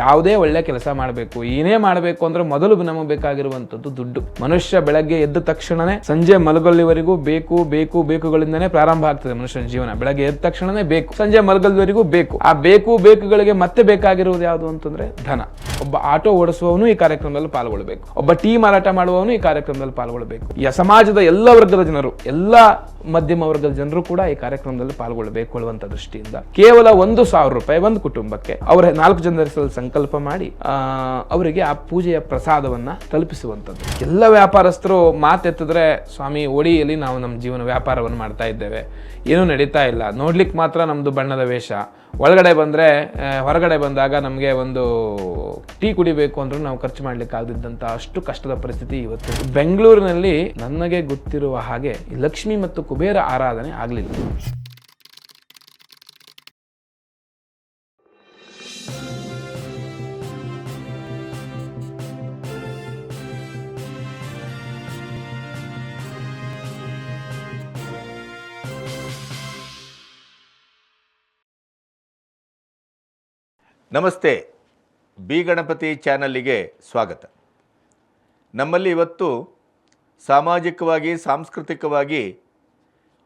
ಯಾವುದೇ ಒಳ್ಳೆ ಕೆಲಸ ಮಾಡಬೇಕು, ಏನೇ ಮಾಡಬೇಕು ಅಂದ್ರೆ ಮೊದಲು ನಮಗೆ ಬೇಕಾಗಿರುವಂತದ್ದು ದುಡ್ಡು. ಮನುಷ್ಯ ಬೆಳಗ್ಗೆ ಎದ್ದ ತಕ್ಷಣನೇ ಸಂಜೆ ಮಲಗಲ್ಲಿವರೆಗೂ ಬೇಕು ಬೇಕು, ಬೇಕುಗಳಿಂದನೇ ಪ್ರಾರಂಭ ಆಗ್ತದೆ ಮನುಷ್ಯನ ಜೀವನ. ಬೆಳಗ್ಗೆ ಎದ್ದ ತಕ್ಷಣನೇ ಬೇಕು, ಸಂಜೆ ಮಲಗಲ್ವರೆಗೂ ಬೇಕು. ಆ ಬೇಕು, ಬೇಕುಗಳಿಗೆ ಮತ್ತೆ ಬೇಕಾಗಿರುವುದು ಯಾವುದು ಅಂತಂದ್ರೆ ಧನ. ಒಬ್ಬ ಆಟೋ ಓಡಿಸುವವನು ಈ ಕಾರ್ಯಕ್ರಮದಲ್ಲಿ ಪಾಲ್ಗೊಳ್ಬೇಕು ಒಬ್ಬ ಟೀ ಮಾರಾಟ ಮಾಡುವವನು ಈ ಕಾರ್ಯಕ್ರಮದಲ್ಲಿ ಪಾಲ್ಗೊಳ್ಬೇಕು ಈ ಸಮಾಜದ ಎಲ್ಲ ವರ್ಗದ ಜನರು, ಎಲ್ಲ ಮಧ್ಯಮ ವರ್ಗದ ಜನರು ಕೂಡ ಈ ಕಾರ್ಯಕ್ರಮದಲ್ಲಿ ಪಾಲ್ಗೊಳ್ಳಬೇಕು ಅನ್ನುವಂಥ ದೃಷ್ಟಿಯಿಂದ ಕೇವಲ ಒಂದು ಸಾವಿರ ರೂಪಾಯಿ ಒಂದು ಕುಟುಂಬಕ್ಕೆ ಅವರ ನಾಲ್ಕು ಜನರ ಸಂಕಲ್ಪ ಮಾಡಿ ಅವರಿಗೆ ಆ ಪೂಜೆಯ ಪ್ರಸಾದವನ್ನ ತಲುಪಿಸುವಂಥದ್ದು. ಎಲ್ಲ ವ್ಯಾಪಾರಸ್ಥರು ಮಾತೆತ್ತಿದ್ರೆ, ಸ್ವಾಮಿ, ಒಡಿಯಲ್ಲಿ ನಾವು ನಮ್ಮ ಜೀವನ ವ್ಯಾಪಾರವನ್ನು ಮಾಡ್ತಾ ಇದ್ದೇವೆ. ಏನೂ ನಡೀತಾ ಇಲ್ಲ. ನೋಡ್ಲಿಕ್ಕೆ ಮಾತ್ರ ನಮ್ಮದು ಬಣ್ಣದ ವೇಷ. ಒಳಗಡೆ ಬಂದ್ರೆ ಹೊರಗಡೆ ಬಂದಾಗ ನಮಗೆ ಒಂದು ಟೀ ಕುಡಿಬೇಕು ಅಂದ್ರೂ ನಾವು ಖರ್ಚು ಮಾಡ್ಲಿಕ್ಕೆ ಆಗದಿದ್ದಂತ ಅಷ್ಟು ಕಷ್ಟದ ಪರಿಸ್ಥಿತಿ ಇವತ್ತು. ಬೆಂಗಳೂರಿನಲ್ಲಿ ನನಗೆ ಗೊತ್ತಿರುವ ಹಾಗೆ ಲಕ್ಷ್ಮಿ ಮತ್ತು ಕುಬೇರ ಆರಾಧನೆ ಆಗಲಿಲ್ಲ. ನಮಸ್ತೆ, ಬಿ ಗಣಪತಿ ಚಾನಲ್ಲಿಗೆ ಸ್ವಾಗತ. ನಮ್ಮಲ್ಲಿ ಇವತ್ತು ಸಾಮಾಜಿಕವಾಗಿ, ಸಾಂಸ್ಕೃತಿಕವಾಗಿ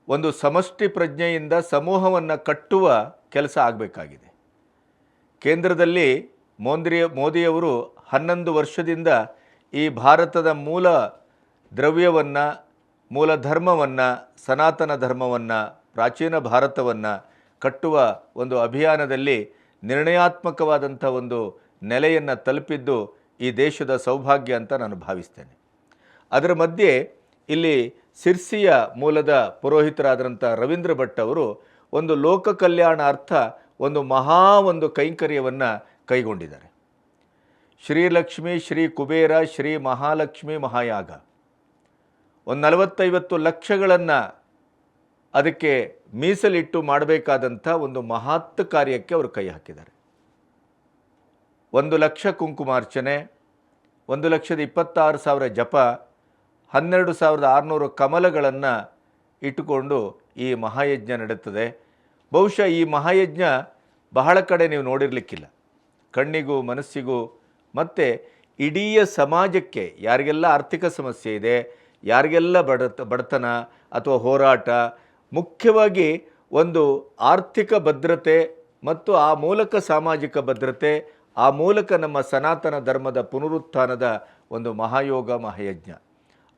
ಒಂದು ಸಮಷ್ಟಿ ಪ್ರಜ್ಞೆಯಿಂದ ಸಮೂಹವನ್ನು ಕಟ್ಟುವ ಕೆಲಸ ಆಗಬೇಕಾಗಿದೆ. ಕೇಂದ್ರದಲ್ಲಿ ಮೋಂದ್ರಿ ಮೋದಿಯವರು ಹನ್ನೊಂದು ವರ್ಷದಿಂದ ಈ ಭಾರತದ ಮೂಲ ದ್ರವ್ಯವನ್ನು, ಮೂಲ ಧರ್ಮವನ್ನು, ಸನಾತನ ಧರ್ಮವನ್ನು, ಪ್ರಾಚೀನ ಭಾರತವನ್ನು ಕಟ್ಟುವ ಒಂದು ಅಭಿಯಾನದಲ್ಲಿ ನಿರ್ಣಯಾತ್ಮಕವಾದಂಥ ಒಂದು ನೆಲೆಯನ್ನು ತಲುಪಿದ್ದು ಈ ದೇಶದ ಸೌಭಾಗ್ಯ ಅಂತ ನಾನು ಭಾವಿಸ್ತೇನೆ. ಅದರ ಮಧ್ಯೆ ಇಲ್ಲಿ ಸಿರ್ಸಿಯ ಮೂಲದ ಪುರೋಹಿತರಾದಂಥ ರವೀಂದ್ರ ಭಟ್ ಅವರು ಒಂದು ಲೋಕ ಕಲ್ಯಾಣಾರ್ಥ ಒಂದು ಮಹಾ ಒಂದು ಕೈಂಕರ್ಯವನ್ನು ಕೈಗೊಂಡಿದ್ದಾರೆ. ಶ್ರೀಲಕ್ಷ್ಮಿ ಶ್ರೀ ಕುಬೇರ, ಶ್ರೀ ಮಹಾಲಕ್ಷ್ಮಿ ಮಹಾಯಾಗ. ಒಂದು ನಲವತ್ತೈವತ್ತು ಲಕ್ಷಗಳನ್ನು ಅದಕ್ಕೆ ಮೀಸಲಿಟ್ಟು ಮಾಡಬೇಕಾದಂಥ ಒಂದು ಮಹತ್ ಕಾರ್ಯಕ್ಕೆ ಅವರು ಕೈ ಹಾಕಿದ್ದಾರೆ. ಒಂದು ಲಕ್ಷ ಕುಂಕುಮಾರ್ಚನೆ ಒಂದು ಲಕ್ಷದ ಇಪ್ಪತ್ತಾರು ಸಾವಿರ ಜಪ, ಹನ್ನೆರಡು ಸಾವಿರದ ಆರುನೂರು ಕಮಲಗಳನ್ನು ಇಟ್ಟುಕೊಂಡು ಈ ಮಹಾಯಜ್ಞ ನಡೆಯುತ್ತದೆ ಬಹುಶಃ ಈ ಮಹಾಯಜ್ಞ ಬಹಳ ಕಡೆ ನೀವು ನೋಡಿರಲಿಕ್ಕಿಲ್ಲ. ಕಣ್ಣಿಗೂ ಮನಸ್ಸಿಗೂ ಮತ್ತು ಇಡೀ ಸಮಾಜಕ್ಕೆ ಯಾರಿಗೆಲ್ಲ ಆರ್ಥಿಕ ಸಮಸ್ಯೆ ಇದೆ, ಯಾರಿಗೆಲ್ಲ ಬಡತ, ಬಡತನ ಅಥವಾ ಹೋರಾಟ ಮುಖ್ಯವಾಗಿ ಒಂದು ಆರ್ಥಿಕ ಭದ್ರತೆ ಮತ್ತು ಆ ಮೂಲಕ ಸಾಮಾಜಿಕ ಭದ್ರತೆ, ಆ ಮೂಲಕ ನಮ್ಮ ಸನಾತನ ಧರ್ಮದ ಪುನರುತ್ಥಾನದ ಒಂದು ಮಹಾಯೋಗ, ಮಹಾಯಜ್ಞ.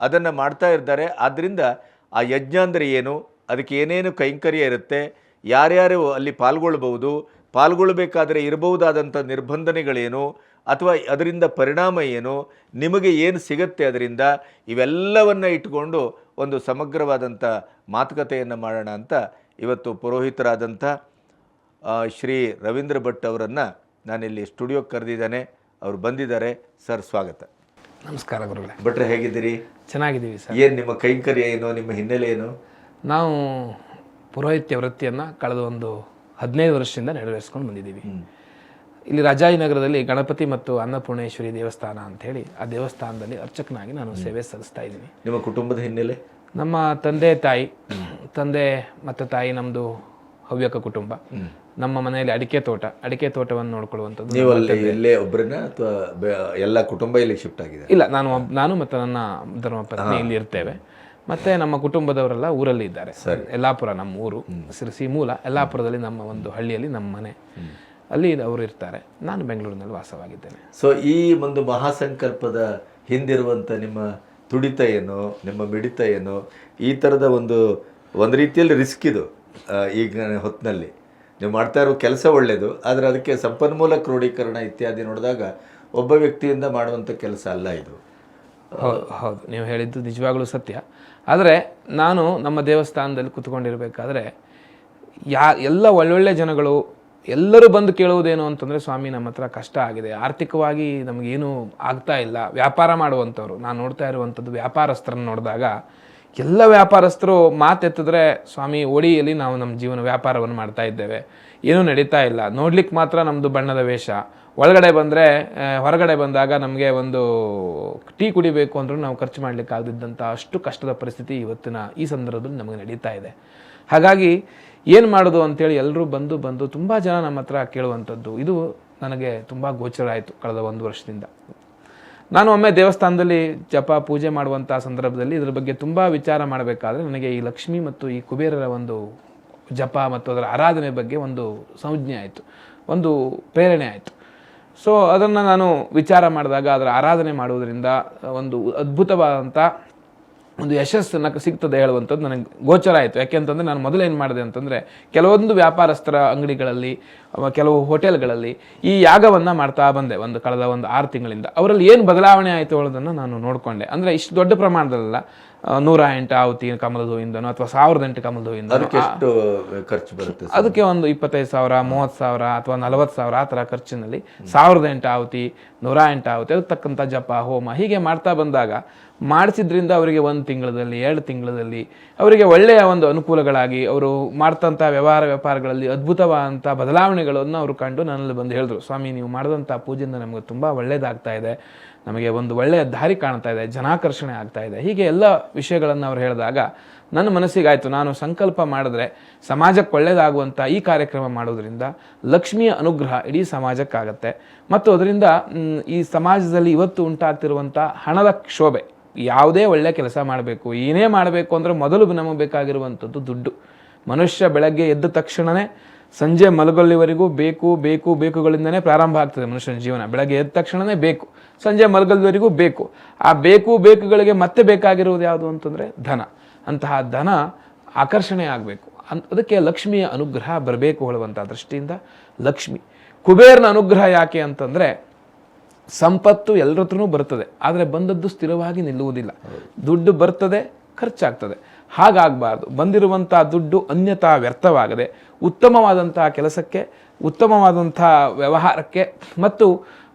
ಅದನ್ನು ಮಾಡ್ತಾ ಇದ್ದಾರೆ ಆದ್ದರಿಂದ ಆ ಯಜ್ಞ ಅಂದರೆ ಏನು? ಅದಕ್ಕೆ ಏನೇನು ಕೈಂಕರ್ಯ ಇರುತ್ತೆ? ಯಾರ್ಯಾರು ಅಲ್ಲಿ ಪಾಲ್ಗೊಳ್ಬಹುದು? ಪಾಲ್ಗೊಳ್ಬೇಕಾದ್ರೆ ಇರಬಹುದಾದಂಥ ನಿರ್ಬಂಧನೆಗಳೇನು? ಅಥವಾ ಅದರಿಂದ ಪರಿಣಾಮ ಏನು? ನಿಮಗೆ ಏನು ಸಿಗುತ್ತೆ ಅದರಿಂದ? ಇವೆಲ್ಲವನ್ನು ಇಟ್ಕೊಂಡು ಒಂದು ಸಮಗ್ರವಾದಂಥ ಮಾತುಕತೆಯನ್ನು ಮಾಡೋಣ ಅಂತ ಇವತ್ತು ಪುರೋಹಿತರಾದಂಥ ಶ್ರೀ ರವೀಂದ್ರ ಭಟ್ ಅವರನ್ನು ನಾನಿಲ್ಲಿ ಸ್ಟುಡಿಯೋಗೆ ಕರೆದಿದ್ದಾನೆ. ಅವರು ಬಂದಿದ್ದಾರೆ. ಸರ್ ಸ್ವಾಗತ. ನಮಸ್ಕಾರ ಗುರುಗಳೇ. ಭಟ್ರೆ ಹೇಗಿದ್ದೀರಿ? ಚೆನ್ನಾಗಿದ್ದೀವಿ ಸರ್. ಏನು ನಿಮ್ಮ ಕೈಂಕರ್ಯ ಏನು? ನಿಮ್ಮ ಹಿನ್ನೆಲೆ ಏನು? ನಾವು ಪುರೋಹಿತ್ಯ ವೃತ್ತಿಯನ್ನು ಕಳೆದ ಒಂದು ಹದಿನೈದು ವರ್ಷದಿಂದ ನೆರವೇರಿಸ್ಕೊಂಡು ಬಂದಿದ್ದೀವಿ. ಇಲ್ಲಿ ರಾಜಾಜಿನಗರದಲ್ಲಿ ಗಣಪತಿ ಮತ್ತು ಅನ್ನಪೂರ್ಣೇಶ್ವರಿ ದೇವಸ್ಥಾನ ಅಂತ ಹೇಳಿ ಆ ದೇವಸ್ಥಾನದಲ್ಲಿ ಅರ್ಚಕನಾಗಿ ನಾನು ಸೇವೆ ಸಲ್ಲಿಸ್ತಾ ಇದ್ದೀನಿ. ನಿಮ್ಮ ಕುಟುಂಬದ ಹಿನ್ನೆಲೆ? ನಮ್ಮ ತಂದೆ ತಾಯಿ ತಂದೆ ಮತ್ತು ತಾಯಿ ನಮ್ಮದು ಹವ್ಯಕ ಕುಟುಂಬ. ನಮ್ಮ ಮನೆಯಲ್ಲಿ ಅಡಿಕೆ ತೋಟ ಅಡಿಕೆ ತೋಟವನ್ನು ನೋಡ್ಕೊಳ್ಳುವಂಥದ್ದು ನೀವು ಅಲ್ಲಿ ಇಲ್ಲೇ ಒಬ್ಬರನ್ನ ಅಥವಾ ಎಲ್ಲ ಕುಟುಂಬ ಇಲ್ಲಿ ಶಿಫ್ಟ್ ಆಗಿದೆ? ಇಲ್ಲ ನಾನು ಒಬ್- ನಾನು ಮತ್ತು ನನ್ನ ಧರ್ಮಪತ್ನಿ ಇಲ್ಲಿ ಇರ್ತೇವೆ. ಮತ್ತೆ ನಮ್ಮ ಕುಟುಂಬದವರೆಲ್ಲ ಊರಲ್ಲಿ ಇದ್ದಾರೆ ಯಲ್ಲಾಪುರ ನಮ್ಮ ಊರು ಸಿರಸಿ ಮೂಲ ಯಲ್ಲಾಪುರದಲ್ಲಿ ನಮ್ಮ ಒಂದು ಹಳ್ಳಿಯಲ್ಲಿ ನಮ್ಮ ಮನೆ. ಅಲ್ಲಿ ಅವರು ಇರ್ತಾರೆ. ನಾನು ಬೆಂಗಳೂರಿನಲ್ಲಿ ವಾಸವಾಗಿದ್ದೇನೆ. ಸೊ ಈ ಒಂದು ಮಹಾಸಂಕಲ್ಪದ ಹಿಂದಿರುವಂಥ ನಿಮ್ಮ ತುಡಿತ ಏನು ನಿಮ್ಮ ಮಿಡಿತ ಏನು ಈ ಥರದ ಒಂದು ಒಂದು ರೀತಿಯಲ್ಲಿ ರಿಸ್ಕ್ ಇದು ಈಗ ಹೊತ್ತಿನಲ್ಲಿ ನೀವು ಮಾಡ್ತಾ ಇರೋ ಕೆಲಸ ಒಳ್ಳೆಯದು ಆದರೆ ಅದಕ್ಕೆ ಸಂಪನ್ಮೂಲ ಕ್ರೋಢೀಕರಣ ಇತ್ಯಾದಿ ನೋಡಿದಾಗ ಒಬ್ಬ ವ್ಯಕ್ತಿಯಿಂದ ಮಾಡುವಂಥ ಕೆಲಸ ಅಲ್ಲ ಇದು. ಹೌದು ಹೌದು. ನೀವು ಹೇಳಿದ್ದು ನಿಜವಾಗ್ಲೂ ಸತ್ಯ. ಆದರೆ ನಾನು ನಮ್ಮ ದೇವಸ್ಥಾನದಲ್ಲಿ ಕುತ್ಕೊಂಡಿರಬೇಕಾದ್ರೆ ಯಾ ಎಲ್ಲ ಒಳ್ಳೊಳ್ಳೆ ಜನಗಳು ಎಲ್ಲರೂ ಬಂದು ಕೇಳುವುದೇನು ಅಂತಂದರೆ, ಸ್ವಾಮಿ, ನಮ್ಮ ಹತ್ರ ಕಷ್ಟ ಆಗಿದೆ. ಆರ್ಥಿಕವಾಗಿ ನಮಗೇನು ಆಗ್ತಾ ಇಲ್ಲ. ವ್ಯಾಪಾರ ಮಾಡುವಂಥವ್ರು, ನಾನು ನೋಡ್ತಾ ಇರುವಂಥದ್ದು ವ್ಯಾಪಾರಸ್ಥರನ್ನು ನೋಡಿದಾಗ, ಎಲ್ಲ ವ್ಯಾಪಾರಸ್ಥರು ಮಾತೆತ್ತಿದ್ರೆ, ಸ್ವಾಮಿ, ಒಡಿಯಲ್ಲಿ ನಾವು ನಮ್ಮ ಜೀವನ ವ್ಯಾಪಾರವನ್ನು ಮಾಡ್ತಾ ಇದ್ದೇವೆ. ಏನೂ ನಡೀತಾ ಇಲ್ಲ. ನೋಡ್ಲಿಕ್ಕೆ ಮಾತ್ರ ನಮ್ಮದು ಬಣ್ಣದ ವೇಷ. ಒಳಗಡೆ ಬಂದರೆ ಹೊರಗಡೆ ಬಂದಾಗ ನಮಗೆ ಒಂದು ಟೀ ಕುಡಿಬೇಕು ಅಂದರೂ ನಾವು ಖರ್ಚು ಮಾಡ್ಲಿಕ್ಕೆ ಆಗದಿದ್ದಂಥ ಅಷ್ಟು ಕಷ್ಟದ ಪರಿಸ್ಥಿತಿ ಇವತ್ತಿನ ಈ ಸಂದರ್ಭದಲ್ಲಿ ನಮಗೆ ನಡೀತಾ ಇದೆ. ಹಾಗಾಗಿ ಏನು ಮಾಡೋದು ಅಂತೇಳಿ ಎಲ್ಲರೂ ಬಂದು ಬಂದು ತುಂಬ ಜನ ನಮ್ಮ ಹತ್ರ ಕೇಳುವಂಥದ್ದು. ಇದು ನನಗೆ ತುಂಬ ಗೋಚರ ಆಯಿತು ಕಳೆದ ಒಂದು ವರ್ಷದಿಂದ. ನಾನು ಒಮ್ಮೆ ದೇವಸ್ಥಾನದಲ್ಲಿ ಜಪ ಪೂಜೆ ಮಾಡುವಂಥ ಸಂದರ್ಭದಲ್ಲಿ ಇದರ ಬಗ್ಗೆ ತುಂಬ ವಿಚಾರ ಮಾಡಬೇಕಾದ್ರೆ ನನಗೆ ಈ ಲಕ್ಷ್ಮಿ ಮತ್ತು ಈ ಕುಬೇರರ ಒಂದು ಜಪ ಮತ್ತು ಅದರ ಆರಾಧನೆ ಬಗ್ಗೆ ಒಂದು ಸಂಜ್ಞೆ ಆಯಿತು. ಒಂದು ಪ್ರೇರಣೆ ಆಯಿತು. ಸೊ ಅದನ್ನು ನಾನು ವಿಚಾರ ಮಾಡಿದಾಗ ಅದರ ಆರಾಧನೆ ಮಾಡುವುದರಿಂದ ಒಂದು ಅದ್ಭುತವಾದಂಥ ಒಂದು ಯಶಸ್ಸನ್ನು ಸಿಗ್ತದೆ ಹೇಳುವಂಥದ್ದು ನನಗೆ ಗೋಚರ ಆಯಿತು. ಯಾಕೆಂತಂದರೆ ನಾನು ಮೊದಲು ಏನು ಮಾಡಿದೆ ಅಂತಂದರೆ ಕೆಲವೊಂದು ವ್ಯಾಪಾರಸ್ಥರ ಅಂಗಡಿಗಳಲ್ಲಿ ಕೆಲವು ಹೋಟೆಲ್ಗಳಲ್ಲಿ ಈ ಯಾಗವನ್ನು ಮಾಡ್ತಾ ಬಂದೆ ಒಂದು ಕಳೆದ ಒಂದು ಆರು ತಿಂಗಳಿಂದ. ಅವರಲ್ಲಿ ಏನು ಬದಲಾವಣೆ ಆಯಿತು ಅನ್ನೋದನ್ನು ನಾನು ನೋಡಿಕೊಂಡೆ. ಅಂದರೆ ಇಷ್ಟು ದೊಡ್ಡ ಪ್ರಮಾಣದಲ್ಲ ನೂರ ಎಂಟು ಆವತಿ ಕಮಲದ ಹೂವಿಂದನೋ ಅಥವಾ ಸಾವಿರದ ಎಂಟು ಕಮಲದ ಹೂವಿಂದ ಅದಕ್ಕೆ ಎಷ್ಟು ಖರ್ಚು ಬರುತ್ತೆ? ಅದಕ್ಕೆ ಒಂದು ಇಪ್ಪತ್ತೈದು ಸಾವಿರ ಮೂವತ್ತು ಸಾವಿರ ಅಥವಾ ನಲವತ್ತು ಸಾವಿರ ಆ ಥರ ಖರ್ಚಿನಲ್ಲಿ ಸಾವಿರದ ಎಂಟು ಆವತಿ ನೂರ ಎಂಟು ಆವತಿ ಅದಕ್ಕೆ ತಕ್ಕಂಥ ಜಪ ಹೋಮ ಹೀಗೆ ಮಾಡ್ತಾ ಬಂದಾಗ ಮಾಡಿಸಿದ್ರಿಂದ ಅವರಿಗೆ ಒಂದು ತಿಂಗಳಲ್ಲಿ ಎರಡು ತಿಂಗಳಲ್ಲಿ ಅವರಿಗೆ ಒಳ್ಳೆಯ ಒಂದು ಅನುಕೂಲಗಳಾಗಿ ಅವರು ಮಾಡ್ತಂಥ ವ್ಯವಹಾರ ವ್ಯಾಪಾರಗಳಲ್ಲಿ ಅದ್ಭುತವಾದಂಥ ಬದಲಾವಣೆಗಳನ್ನು ಅವರು ಕಂಡು ನನ್ನಲ್ಲಿ ಬಂದು ಹೇಳಿದ್ರು ಸ್ವಾಮಿ ನೀವು ಮಾಡಿದಂಥ ಪೂಜೆಯಿಂದ ನಮಗೆ ತುಂಬ ಒಳ್ಳೆಯದಾಗ್ತಾ ಇದೆ ನಮಗೆ ಒಂದು ಒಳ್ಳೆಯ ದಾರಿ ಕಾಣ್ತಾ ಇದೆ, ಜನಾಕರ್ಷಣೆ ಆಗ್ತಾ ಇದೆ. ಹೀಗೆ ಎಲ್ಲ ವಿಷಯಗಳನ್ನು ಅವ್ರು ಹೇಳಿದಾಗ ನನ್ನ ಮನಸ್ಸಿಗಾಯಿತು ನಾನು ಸಂಕಲ್ಪ ಮಾಡಿದ್ರೆ ಸಮಾಜಕ್ಕೆ ಒಳ್ಳೆಯದಾಗುವಂಥ ಈ ಕಾರ್ಯಕ್ರಮ ಮಾಡೋದ್ರಿಂದ ಲಕ್ಷ್ಮಿಯ ಅನುಗ್ರಹ ಇಡೀ ಸಮಾಜಕ್ಕಾಗತ್ತೆ. ಮತ್ತು ಅದರಿಂದ ಈ ಸಮಾಜದಲ್ಲಿ ಇವತ್ತು ಉಂಟಾಗ್ತಿರುವಂಥ ಹಣದ ಕ್ಷೋಭೆ ಯಾವುದೇ ಒಳ್ಳೆಯ ಕೆಲಸ ಮಾಡಬೇಕು, ಏನೇ ಮಾಡಬೇಕು ಅಂದರೆ ಮೊದಲು ನಮಗೆ ಬೇಕಾಗಿರುವಂಥದ್ದು ದುಡ್ಡು. ಮನುಷ್ಯ ಬೆಳಗ್ಗೆ ಎದ್ದ ತಕ್ಷಣವೇ ಸಂಜೆ ಮಲಗಲ್ಲಿವರೆಗೂ ಬೇಕು ಬೇಕು, ಬೇಕುಗಳಿಂದನೇ ಪ್ರಾರಂಭ ಆಗ್ತದೆ ಮನುಷ್ಯನ ಜೀವನ. ಬೆಳಗ್ಗೆ ಎದ್ದ ತಕ್ಷಣವೇ ಬೇಕು. ಸಂಜೆ ಮಲಗಲ್ವರೆಗೂ ಬೇಕು. ಆ ಬೇಕು, ಬೇಕುಗಳಿಗೆ ಮತ್ತೆ ಬೇಕಾಗಿರುವುದು ಯಾವುದು ಅಂತಂದರೆ ಧನ. ಅಂತಹ ಧನ ಆಕರ್ಷಣೆ ಆಗಬೇಕು. ಅನ್, ಅದಕ್ಕೆ ಲಕ್ಷ್ಮಿಯ ಅನುಗ್ರಹ ಬರಬೇಕು ಹೇಳುವಂಥ ದೃಷ್ಟಿಯಿಂದ ಲಕ್ಷ್ಮಿ. ಕುಬೇರನ ಅನುಗ್ರಹ ಯಾಕೆ ಅಂತಂದರೆ ಸಂಪತ್ತು ಎಲ್ಲರ ಹತ್ರನೂ ಬರ್ತದೆ. ಆದರೆ ಬಂದದ್ದು ಸ್ಥಿರವಾಗಿ ನಿಲ್ಲುವುದಿಲ್ಲ. ದುಡ್ಡು ಬರ್ತದೆ, ಖರ್ಚಾಗ್ತದೆ. ಹಾಗಾಗಬಾರ್ದು. ಬಂದಿರುವಂಥ ದುಡ್ಡು ಅನ್ಯತಾ ವ್ಯರ್ಥವಾಗದೆ ಉತ್ತಮವಾದಂಥ ಕೆಲಸಕ್ಕೆ, ಉತ್ತಮವಾದಂಥ ವ್ಯವಹಾರಕ್ಕೆ ಮತ್ತು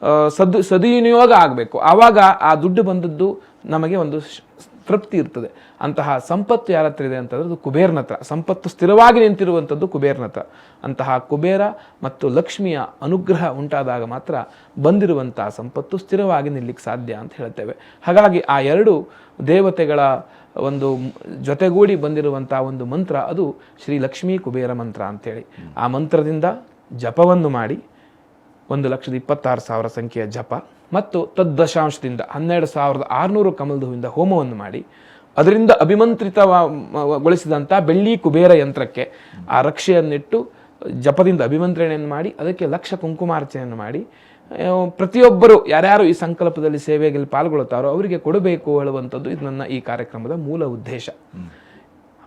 ಸದು ಸದ್, ಸದುವಿನಿಯೋಗ ಆಗಬೇಕು. ಆವಾಗ ಆ ದುಡ್ಡು ಬಂದದ್ದು ನಮಗೆ ಒಂದು ತೃಪ್ತಿ ಇರ್ತದೆ. ಅಂತಹ ಸಂಪತ್ತು ಯಾರ ಹತ್ರ ಇದೆ ಅಂತಂದ್ರೆ ಕುಬೇರನ ಹತ್ರ. ಸಂಪತ್ತು ಸ್ಥಿರವಾಗಿ ನಿಂತಿರುವಂಥದ್ದು ಕುಬೇರನ ಹತ್ರ. ಅಂತಹ ಕುಬೇರ ಮತ್ತು ಲಕ್ಷ್ಮಿಯ ಅನುಗ್ರಹ ಉಂಟಾದಾಗ ಮಾತ್ರ ಬಂದಿರುವಂತಹ ಸಂಪತ್ತು ಸ್ಥಿರವಾಗಿ ನಿಲ್ಲಿಕ್ಕೆ ಸಾಧ್ಯ ಅಂತ ಹೇಳ್ತೇವೆ. ಹಾಗಾಗಿ ಆ ಎರಡು ದೇವತೆಗಳ ಒಂದು ಜೊತೆಗೂಡಿ ಬಂದಿರುವಂಥ ಒಂದು ಮಂತ್ರ, ಅದು ಶ್ರೀ ಲಕ್ಷ್ಮೀ ಕುಬೇರ ಮಂತ್ರ ಅಂತೇಳಿ. ಆ ಮಂತ್ರದಿಂದ ಜಪವನ್ನು ಮಾಡಿ ಒಂದು ಲಕ್ಷದ ಇಪ್ಪತ್ತಾರು ಸಾವಿರ ಸಂಖ್ಯೆಯ ಜಪ ಮತ್ತು ತದ್ದಶಾಂಶದಿಂದ ಹನ್ನೆರಡು ಸಾವಿರದ ಆರುನೂರು ಕಮಲದ ಹೂವಿಂದ ಹೋಮವನ್ನು ಮಾಡಿ, ಅದರಿಂದ ಅಭಿಮಂತ್ರಿತಗೊಳಿಸಿದಂಥ ಬೆಳ್ಳಿ ಕುಬೇರ ಯಂತ್ರಕ್ಕೆ ಆ ರಕ್ಷೆಯನ್ನಿಟ್ಟು ಜಪದಿಂದ ಅಭಿಮಂತ್ರಣೆಯನ್ನು ಮಾಡಿ, ಅದಕ್ಕೆ ಲಕ್ಷ ಕುಂಕುಮಾರ್ಚನೆಯನ್ನು ಮಾಡಿ ಪ್ರತಿಯೊಬ್ಬರು ಯಾರ್ಯಾರು ಈ ಸಂಕಲ್ಪದಲ್ಲಿ ಸೇವೆಯಲ್ಲಿ ಪಾಲ್ಗೊಳ್ಳುತ್ತಾರೋ ಅವರಿಗೆ ಕೊಡಬೇಕು ಹೇಳುವಂಥದ್ದು ಇದು ನನ್ನ ಈ ಕಾರ್ಯಕ್ರಮದ ಮೂಲ ಉದ್ದೇಶ.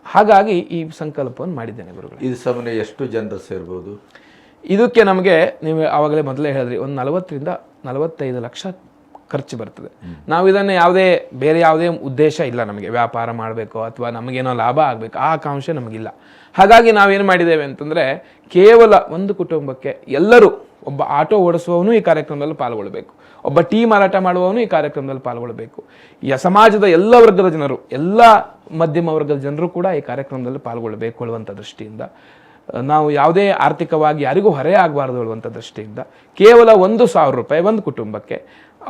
ಹಾಗಾಗಿ ಈ ಸಂಕಲ್ಪವನ್ನು ಮಾಡಿದ್ದೇನೆ ಗುರುಗಳು. ಇದು ಸಮನೆ ಎಷ್ಟು ಜನರು ಸೇರ್ಬೋದು? ಇದಕ್ಕೆ ನಮಗೆ ನೀವು ಆವಾಗಲೇ ಮೊದಲೇ ಹೇಳಿದ್ರಿ ಒಂದು ನಲವತ್ತರಿಂದ ನಲವತ್ತೈದು ಲಕ್ಷ ಖರ್ಚು ಬರ್ತದೆ. ನಾವು ಇದನ್ನು ಯಾವುದೇ, ಬೇರೆ ಯಾವುದೇ ಉದ್ದೇಶ ಇಲ್ಲ ನಮಗೆ. ವ್ಯಾಪಾರ ಮಾಡಬೇಕು ಅಥವಾ ನಮಗೇನೋ ಲಾಭ ಆಗಬೇಕು, ಆ ಆಕಾಂಕ್ಷೆ ನಮಗಿಲ್ಲ. ಹಾಗಾಗಿ ನಾವೇನು ಮಾಡಿದ್ದೇವೆ ಅಂತಂದರೆ, ಕೇವಲ ಒಂದು ಕುಟುಂಬಕ್ಕೆ ಎಲ್ಲರೂ ಒಬ್ಬ ಆಟೋ ಓಡಿಸುವವನು ಈ ಕಾರ್ಯಕ್ರಮದಲ್ಲಿ ಪಾಲ್ಗೊಳ್ಬೇಕು. ಒಬ್ಬ ಟೀ ಮಾರಾಟ ಮಾಡುವವನು ಈ ಕಾರ್ಯಕ್ರಮದಲ್ಲಿ ಪಾಲ್ಗೊಳ್ಬೇಕು. ಸಮಾಜದ ಎಲ್ಲ ವರ್ಗದ ಜನರು, ಎಲ್ಲ ಮಧ್ಯಮ ವರ್ಗದ ಜನರು ಕೂಡ ಈ ಕಾರ್ಯಕ್ರಮದಲ್ಲಿ ಪಾಲ್ಗೊಳ್ಬೇಕು ಹೇಳುವಂಥ ದೃಷ್ಟಿಯಿಂದ, ನಾವು ಯಾವುದೇ ಆರ್ಥಿಕವಾಗಿ ಯಾರಿಗೂ ಹೊರೆ ಆಗಬಾರ್ದು ದೃಷ್ಟಿಯಿಂದ ಕೇವಲ ಒಂದು ಸಾವಿರ ರೂಪಾಯಿ ಒಂದು ಕುಟುಂಬಕ್ಕೆ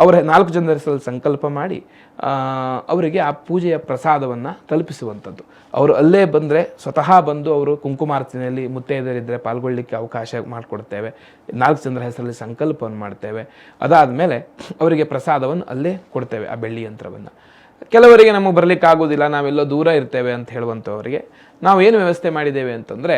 ಅವರ ನಾಲ್ಕು ಜನರ ಹೆಸರಲ್ಲಿ ಸಂಕಲ್ಪ ಮಾಡಿ ಅವರಿಗೆ ಆ ಪೂಜೆಯ ಪ್ರಸಾದವನ್ನು ತಲುಪಿಸುವಂಥದ್ದು. ಅವರು ಅಲ್ಲೇ ಬಂದರೆ ಸ್ವತಃ ಬಂದು ಅವರು ಕುಂಕುಮಾರ್ಚನೆಯಲ್ಲಿ ಮುತ್ತೈದರಿದ್ದರೆ ಪಾಲ್ಗೊಳ್ಳಿಕ್ಕೆ ಅವಕಾಶ ಮಾಡಿಕೊಡ್ತೇವೆ. ನಾಲ್ಕು ಜನರ ಹೆಸರಲ್ಲಿ ಸಂಕಲ್ಪವನ್ನು ಮಾಡ್ತೇವೆ. ಅದಾದಮೇಲೆ ಅವರಿಗೆ ಪ್ರಸಾದವನ್ನು ಅಲ್ಲೇ ಕೊಡ್ತೇವೆ, ಆ ಬೆಳ್ಳಿ ಯಂತ್ರವನ್ನು. ಕೆಲವರಿಗೆ ನಮಗೆ ಬರಲಿಕ್ಕಾಗೋದಿಲ್ಲ ನಾವೆಲ್ಲೋ ದೂರ ಇರ್ತೇವೆ ಅಂತ ಹೇಳುವಂಥವರಿಗೆ, ನಾವು ಏನು ವ್ಯವಸ್ಥೆ ಮಾಡಿದ್ದೇವೆ ಅಂತಂದರೆ,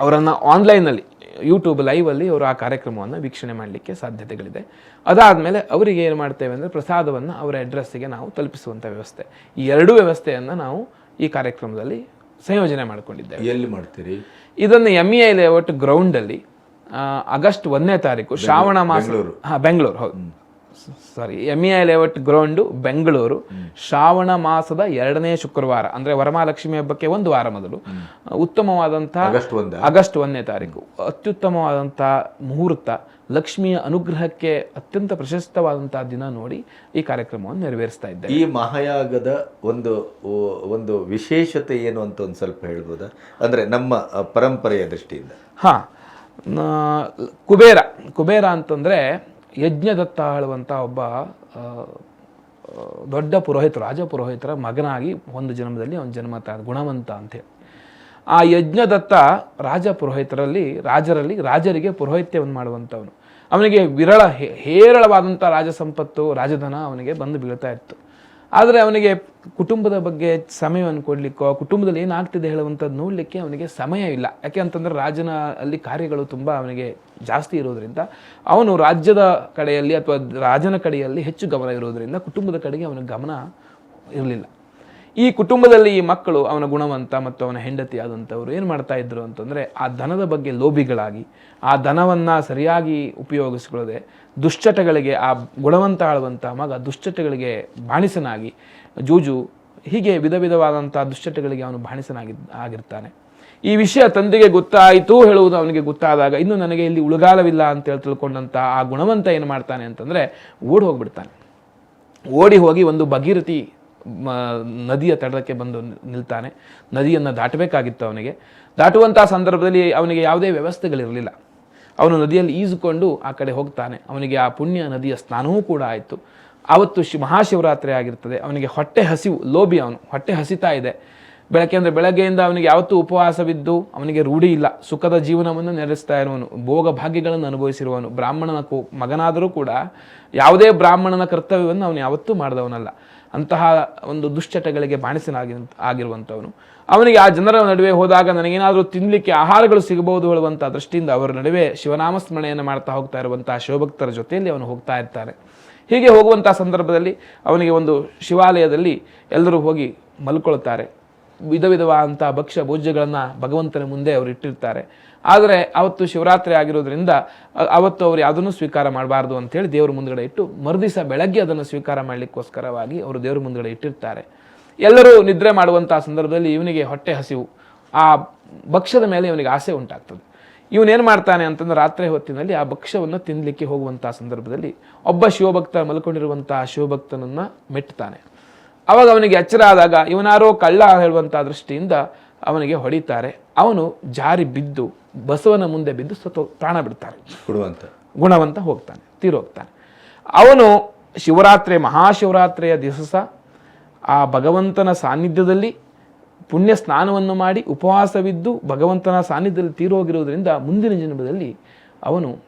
ಅವರನ್ನು ಆನ್ಲೈನಲ್ಲಿ ಯೂಟ್ಯೂಬ್ ಲೈವಲ್ಲಿ ಅವರು ಆ ಕಾರ್ಯಕ್ರಮವನ್ನು ವೀಕ್ಷಣೆ ಮಾಡಲಿಕ್ಕೆ ಸಾಧ್ಯತೆಗಳಿದೆ. ಅದಾದಮೇಲೆ ಅವರಿಗೆ ಏನು ಮಾಡ್ತೇವೆ ಅಂದರೆ ಪ್ರಸಾದವನ್ನು ಅವರ ಅಡ್ರೆಸ್ಸಿಗೆ ನಾವು ತಲುಪಿಸುವಂಥ ವ್ಯವಸ್ಥೆ. ಈ ಎರಡೂ ವ್ಯವಸ್ಥೆಯನ್ನು ನಾವು ಈ ಕಾರ್ಯಕ್ರಮದಲ್ಲಿ ಸಂಯೋಜನೆ ಮಾಡಿಕೊಂಡಿದ್ದೇವೆ. ಎಲ್ಲಿ ಮಾಡ್ತೀರಿ? ಇದನ್ನು ಎಂ ಇ ಐ ಲೇಔಟ್ ಗ್ರೌಂಡಲ್ಲಿ ಆಗಸ್ಟ್ ಒಂದನೇ ತಾರೀಕು ಶ್ರಾವಣ ಮಾಸ ಹಾಂ ಬೆಂಗಳೂರು ಹೌದು. Sorry M E I layout ground Bengaluru Shravana ಮಾಸದ ಎರಡನೇ ಶುಕ್ರವಾರ ಅಂದರೆ ವರಮಹಾಲಕ್ಷ್ಮಿ ಹಬ್ಬಕ್ಕೆ ಒಂದು ವಾರ ಮೊದಲು. ಉತ್ತಮವಾದಂಥ ಆಗಸ್ಟ್ ಒಂದು? ಆಗಸ್ಟ್ ಒಂದನೇ ತಾರೀಕು. ಅತ್ಯುತ್ತಮವಾದಂಥ ಮುಹೂರ್ತ ಲಕ್ಷ್ಮಿಯ ಅನುಗ್ರಹಕ್ಕೆ ಅತ್ಯಂತ ಪ್ರಶಸ್ತವಾದಂಥ ದಿನ ನೋಡಿ ಈ ಕಾರ್ಯಕ್ರಮವನ್ನು ನೆರವೇರಿಸ್ತಾ ಇದ್ದೆ ಈ ಮಹಾಯಾಗದ ಒಂದು ಒಂದು ವಿಶೇಷತೆ ಏನು ಅಂತ ಒಂದು ಸ್ವಲ್ಪ ಹೇಳ್ಬೋದಾ? ಅಂದ್ರೆ ನಮ್ಮ ಪರಂಪರೆಯ ದೃಷ್ಟಿಯಿಂದ. ಹಾ ಕುಬೇರ. ಕುಬೇರ ಅಂತಂದ್ರೆ ಯಜ್ಞದತ್ತ ಆಳುವಂಥ ಒಬ್ಬ ದೊಡ್ಡ ಪುರೋಹಿತ ರಾಜ ಪುರೋಹಿತರ ಮಗನಾಗಿ ಒಂದು ಜನ್ಮದಲ್ಲಿ ಅವನ ಜನ್ಮ ತ, ಗುಣವಂತ ಅಂತೇಳಿ ಆ ಯಜ್ಞದತ್ತ ರಾಜ ಪುರೋಹಿತರಲ್ಲಿ, ರಾಜರಲ್ಲಿ, ರಾಜರಿಗೆ ಪುರೋಹಿತ್ಯವನ್ನು ಮಾಡುವಂಥವನು. ಅವನಿಗೆ ವಿರಳ ಹೇರಳವಾದಂಥ ರಾಜ ಸಂಪತ್ತು ರಾಜಧನ ಅವನಿಗೆ ಬಂದು ಬೀಳ್ತಾ ಇತ್ತು. ಆದರೆ ಅವನಿಗೆ ಕುಟುಂಬದ ಬಗ್ಗೆ ಸಮಯವನ್ನು ಕೊಡಲಿಕ್ಕೋ ಕುಟುಂಬದಲ್ಲಿ ಏನಾಗ್ತಿದೆ ಹೇಳುವಂಥದ್ದು ನೋಡಲಿಕ್ಕೆ ಅವನಿಗೆ ಸಮಯ ಇಲ್ಲ. ಯಾಕೆ ಅಂತಂದ್ರೆ ರಾಜನ ಅಲ್ಲಿ ಕಾರ್ಯಗಳು ತುಂಬ ಅವನಿಗೆ ಜಾಸ್ತಿ ಇರೋದರಿಂದ, ಅವನು ರಾಜ್ಯದ ಕಡೆಯಲ್ಲಿ ಅಥವಾ ರಾಜನ ಕಡೆಯಲ್ಲಿ ಹೆಚ್ಚು ಗಮನ ಇರೋದರಿಂದ ಕುಟುಂಬದ ಕಡೆಗೆ ಅವನ ಗಮನ ಇರಲಿಲ್ಲ. ಈ ಕುಟುಂಬದಲ್ಲಿ ಈ ಮಕ್ಕಳು ಅವನ ಗುಣವಂತ ಮತ್ತು ಅವನ ಹೆಂಡತಿ ಆದಂಥವ್ರು ಏನು ಮಾಡ್ತಾ ಇದ್ರು ಅಂತಂದರೆ ಆ ಧನದ ಬಗ್ಗೆ ಲೋಭಿಗಳಾಗಿ, ಆ ಧನವನ್ನು ಸರಿಯಾಗಿ ಉಪಯೋಗಿಸ್ಕೊಳ್ಳದೆ ದುಶ್ಚಟಗಳಿಗೆ ಆ ಗುಣವಂತ ಆಳುವಂಥ ಮಗ ದುಶ್ಚಟಗಳಿಗೆ ಬಾಣಿಸನಾಗಿ, ಜೂಜು ಹೀಗೆ ವಿಧ ವಿಧವಾದಂಥ ದುಶ್ಚಟಗಳಿಗೆ ಅವನು ಬಾಣಿಸನಾಗಿ ಆಗಿರ್ತಾನೆ. ಈ ವಿಷಯ ತಂದೆಗೆ ಗೊತ್ತಾಯಿತು ಹೇಳುವುದು ಅವನಿಗೆ ಗೊತ್ತಾದಾಗ ಇನ್ನು ನನಗೆ ಇಲ್ಲಿ ಉಳುಗಾಲವಿಲ್ಲ ಅಂತೇಳಿ ತಿಳ್ಕೊಂಡಂಥ ಆ ಗುಣವಂತ ಏನು ಮಾಡ್ತಾನೆ ಅಂತಂದರೆ ಓಡಿ ಹೋಗಿಬಿಡ್ತಾನೆ. ಓಡಿ ಹೋಗಿ ಒಂದು ಭಗೀರಥಿ ನದಿಯ ತಡಕ್ಕೆ ಬಂದು ನಿಲ್ತಾನೆ. ನದಿಯನ್ನು ದಾಟಬೇಕಾಗಿತ್ತು ಅವನಿಗೆ. ದಾಟುವಂಥ ಸಂದರ್ಭದಲ್ಲಿ ಅವನಿಗೆ ಯಾವುದೇ ವ್ಯವಸ್ಥೆಗಳಿರಲಿಲ್ಲ. ಅವನು ನದಿಯಲ್ಲಿ ಈಜುಕೊಂಡು ಆ ಕಡೆ ಹೋಗ್ತಾನೆ. ಅವನಿಗೆ ಆ ಪುಣ್ಯ ನದಿಯ ಸ್ನಾನವೂ ಕೂಡ ಆಯಿತು. ಆವತ್ತು ಶಿ, ಮಹಾಶಿವರಾತ್ರಿ ಆಗಿರ್ತದೆ. ಅವನಿಗೆ ಹೊಟ್ಟೆ ಹಸಿವು, ಲೋಭಿ ಅವನು. ಹೊಟ್ಟೆ ಹಸಿತಾ ಇದೆ. ಬೆಳಗ್ಗೆ ಅಂದರೆ ಬೆಳಗ್ಗೆಯಿಂದ ಅವನಿಗೆ ಯಾವತ್ತೂ ಉಪವಾಸವಿದ್ದು, ಅವನಿಗೆ ರೂಢಿ ಇಲ್ಲ. ಸುಖದ ಜೀವನವನ್ನು ನಡೆಸ್ತಾ ಇರುವನು ಭೋಗ ಭಾಗ್ಯಗಳನ್ನು ಅನುಭವಿಸಿರುವನು ಬ್ರಾಹ್ಮಣನ ಮಗನಾದರೂ ಕೂಡ ಯಾವುದೇ ಬ್ರಾಹ್ಮಣನ ಕರ್ತವ್ಯವನ್ನು ಅವನು ಯಾವತ್ತೂ ಮಾಡಿದವನಲ್ಲ. ಅಂತಹ ಒಂದು ದುಶ್ಚಟಗಳಿಗೆ ಬಾಣಿಸನಾಗಿ ಆಗಿರುವಂಥವನು. ಅವನಿಗೆ ಆ ಜನರ ನಡುವೆ ಹೋದಾಗ ನನಗೇನಾದರೂ ತಿನ್ನಲಿಕ್ಕೆ ಆಹಾರಗಳು ಸಿಗಬಹುದು ಹೇಳುವಂಥ ದೃಷ್ಟಿಯಿಂದ ಅವರ ನಡುವೆ ಶಿವನಾಮ ಸ್ಮರಣೆಯನ್ನು ಮಾಡ್ತಾ ಹೋಗ್ತಾ ಇರುವಂತಹ ಶಿವಭಕ್ತರ ಜೊತೆಯಲ್ಲಿ ಅವನು ಹೋಗ್ತಾ ಇರ್ತಾನೆ. ಹೀಗೆ ಹೋಗುವಂಥ ಸಂದರ್ಭದಲ್ಲಿ ಅವನಿಗೆ ಒಂದು ಶಿವಾಲಯದಲ್ಲಿ ಎಲ್ಲರೂ ಹೋಗಿ ಮಲ್ಕೊಳ್ತಾರೆ. ವಿಧ ವಿಧವಾದಂಥ ಭಕ್ಷ್ಯ ಭೋಜ್ಯಗಳನ್ನು ಭಗವಂತನ ಮುಂದೆ ಅವರು ಇಟ್ಟಿರ್ತಾರೆ. ಆದರೆ ಅವತ್ತು ಶಿವರಾತ್ರಿ ಆಗಿರೋದ್ರಿಂದ ಅವತ್ತು ಅವರು ಯಾವುದನ್ನು ಸ್ವೀಕಾರ ಮಾಡಬಾರ್ದು ಅಂತೇಳಿ ದೇವ್ರ ಮುಂದ್ಗಡೆ ಇಟ್ಟು, ಮರುದಿವಸ ಬೆಳಗ್ಗೆ ಅದನ್ನು ಸ್ವೀಕಾರ ಮಾಡಲಿಕ್ಕೋಸ್ಕರವಾಗಿ ಅವರು ದೇವ್ರ ಮುಂದ್ಗಡೆ ಇಟ್ಟಿರ್ತಾರೆ. ಎಲ್ಲರೂ ನಿದ್ರೆ ಮಾಡುವಂಥ ಸಂದರ್ಭದಲ್ಲಿ ಇವನಿಗೆ ಹೊಟ್ಟೆ ಹಸಿವು, ಆ ಭಕ್ಷ್ಯದ ಮೇಲೆ ಇವನಿಗೆ ಆಸೆ ಉಂಟಾಗ್ತದೆ. ಇವನೇನು ಮಾಡ್ತಾನೆ ಅಂತಂದ್ರೆ ರಾತ್ರಿ ಹೊತ್ತಿನಲ್ಲಿ ಆ ಭಕ್ಷ್ಯವನ್ನು ತಿನ್ನಲಿಕ್ಕೆ ಹೋಗುವಂಥ ಸಂದರ್ಭದಲ್ಲಿ ಒಬ್ಬ ಶಿವಭಕ್ತ ಮಲ್ಕೊಂಡಿರುವಂಥ ಶಿವಭಕ್ತನನ್ನು ಮೆಟ್ತಾನೆ ಅವಾಗ ಅವನಿಗೆ ಎಚ್ಚರ ಆದಾಗ ಇವನಾರೋ ಕಳ್ಳ ಹೇಳುವಂಥ ದೃಷ್ಟಿಯಿಂದ ಅವನಿಗೆ ಹೊಡಿತಾರೆ. ಅವನು ಜಾರಿ ಬಿದ್ದು ಬಸವನ ಮುಂದೆ ಬಿದ್ದು ಸತ್ತು ಪ್ರಾಣ ಬಿಡ್ತಾರೆ ಗುಣವಂತ. ಗುಣವಂತ ಹೋಗ್ತಾನೆ ತೀರೋಗ್ತಾನೆ. ಅವನು ಶಿವರಾತ್ರಿ ಮಹಾಶಿವರಾತ್ರಿಯ ದಿವಸ ಆ ಭಗವಂತನ ಸಾನ್ನಿಧ್ಯದಲ್ಲಿ ಪುಣ್ಯ ಸ್ನಾನವನ್ನು ಮಾಡಿ ಉಪವಾಸವಿದ್ದು ಭಗವಂತನ ಸಾನ್ನಿಧ್ಯದಲ್ಲಿ ತೀರೋಗಿರುವುದರಿಂದ ಮುಂದಿನ ಜನ್ಮದಲ್ಲಿ ಅವನು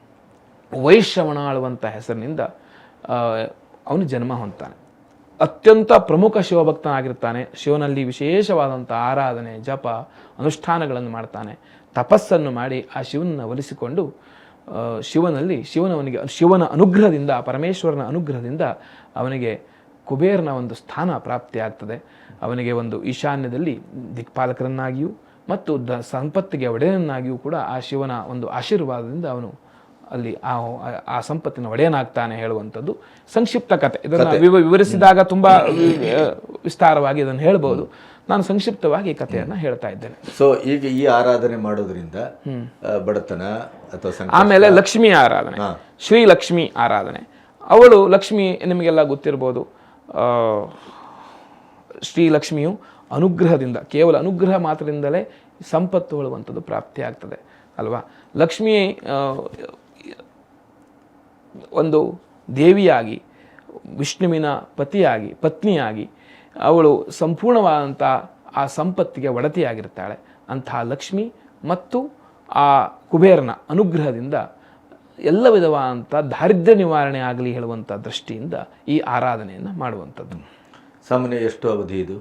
ವೈಶ್ರವಣ ಆಳುವಂಥ ಹೆಸರಿನಿಂದ ಅವನು ಜನ್ಮ ಹೊಂದ್ತಾನೆ. ಅತ್ಯಂತ ಪ್ರಮುಖ ಶಿವಭಕ್ತನಾಗಿರ್ತಾನೆ. ಶಿವನಲ್ಲಿ ವಿಶೇಷವಾದಂಥ ಆರಾಧನೆ, ಜಪ, ಅನುಷ್ಠಾನಗಳನ್ನು ಮಾಡ್ತಾನೆ. ತಪಸ್ಸನ್ನು ಮಾಡಿ ಆ ಶಿವನನ್ನು ಒಲಿಸಿಕೊಂಡು ಶಿವನಲ್ಲಿ ಶಿವನವನಿಗೆ, ಶಿವನ ಅನುಗ್ರಹದಿಂದ, ಪರಮೇಶ್ವರನ ಅನುಗ್ರಹದಿಂದ ಅವನಿಗೆ ಕುಬೇರನ ಒಂದು ಸ್ಥಾನ ಪ್ರಾಪ್ತಿಯಾಗ್ತದೆ. ಅವನಿಗೆ ಒಂದು ಈಶಾನ್ಯದಲ್ಲಿ ದಿಕ್ಪಾಲಕರನ್ನಾಗಿಯೂ ಮತ್ತು ದ ಸಂಪತ್ತಿಗೆ ಒಡೆಯನಾಗಿಯೂ ಕೂಡ ಆ ಶಿವನ ಒಂದು ಆಶೀರ್ವಾದದಿಂದ ಅವನು ಅಲ್ಲಿ ಆ ಆ ಸಂಪತ್ತಿನ ಒಡೆಯನಾಗ್ತಾನೆ ಹೇಳುವಂಥದ್ದು ಸಂಕ್ಷಿಪ್ತ ಕತೆ. ಇದನ್ನು ವಿವ ವಿವರಿಸಿದಾಗ ತುಂಬ ವಿಸ್ತಾರವಾಗಿ ಇದನ್ನು ಹೇಳ್ಬೋದು. ನಾನು ಸಂಕ್ಷಿಪ್ತವಾಗಿ ಈ ಕಥೆಯನ್ನು ಹೇಳ್ತಾ ಇದ್ದೇನೆ. ಸೊ ಈಗ ಈ ಆರಾಧನೆ ಮಾಡೋದ್ರಿಂದ ಬಡತನ ಅಥವಾ ಆಮೇಲೆ ಲಕ್ಷ್ಮಿ ಆರಾಧನೆ. ಶ್ರೀ ಲಕ್ಷ್ಮಿ ಆರಾಧನೆ. ಅವಳು ಲಕ್ಷ್ಮಿ ನಿಮಗೆಲ್ಲ ಗೊತ್ತಿರ್ಬೋದು. ಆ, ಶ್ರೀ ಲಕ್ಷ್ಮಿಯು ಅನುಗ್ರಹದಿಂದ ಕೇವಲ ಅನುಗ್ರಹ ಮಾತ್ರದಿಂದಲೇ ಸಂಪತ್ತು ಹೇಳುವಂಥದ್ದು ಪ್ರಾಪ್ತಿಯಾಗ್ತದೆ ಅಲ್ವಾ? ಲಕ್ಷ್ಮಿ ಒಂದು ದೇವಿಯಾಗಿ ವಿಷ್ಣುವಿನ ಪತಿಯಾಗಿ ಪತ್ನಿಯಾಗಿ ಅವಳು ಸಂಪೂರ್ಣವಾದಂಥ ಆ ಸಂಪತ್ತಿಗೆ ಒಡತಿಯಾಗಿರ್ತಾಳೆ. ಅಂತಹ ಲಕ್ಷ್ಮಿ ಮತ್ತು ಆ ಕುಬೇರನ ಅನುಗ್ರಹದಿಂದ ಎಲ್ಲ ವಿಧವಾದಂಥ ದಾರಿದ್ರ್ಯ ನಿವಾರಣೆ ಆಗಲಿ ಹೇಳುವಂಥ ದೃಷ್ಟಿಯಿಂದ ಈ ಆರಾಧನೆಯನ್ನು ಮಾಡುವಂಥದ್ದು. ಸಾಮಾನ್ಯ ಎಷ್ಟು ಅವಧಿ ಇದು?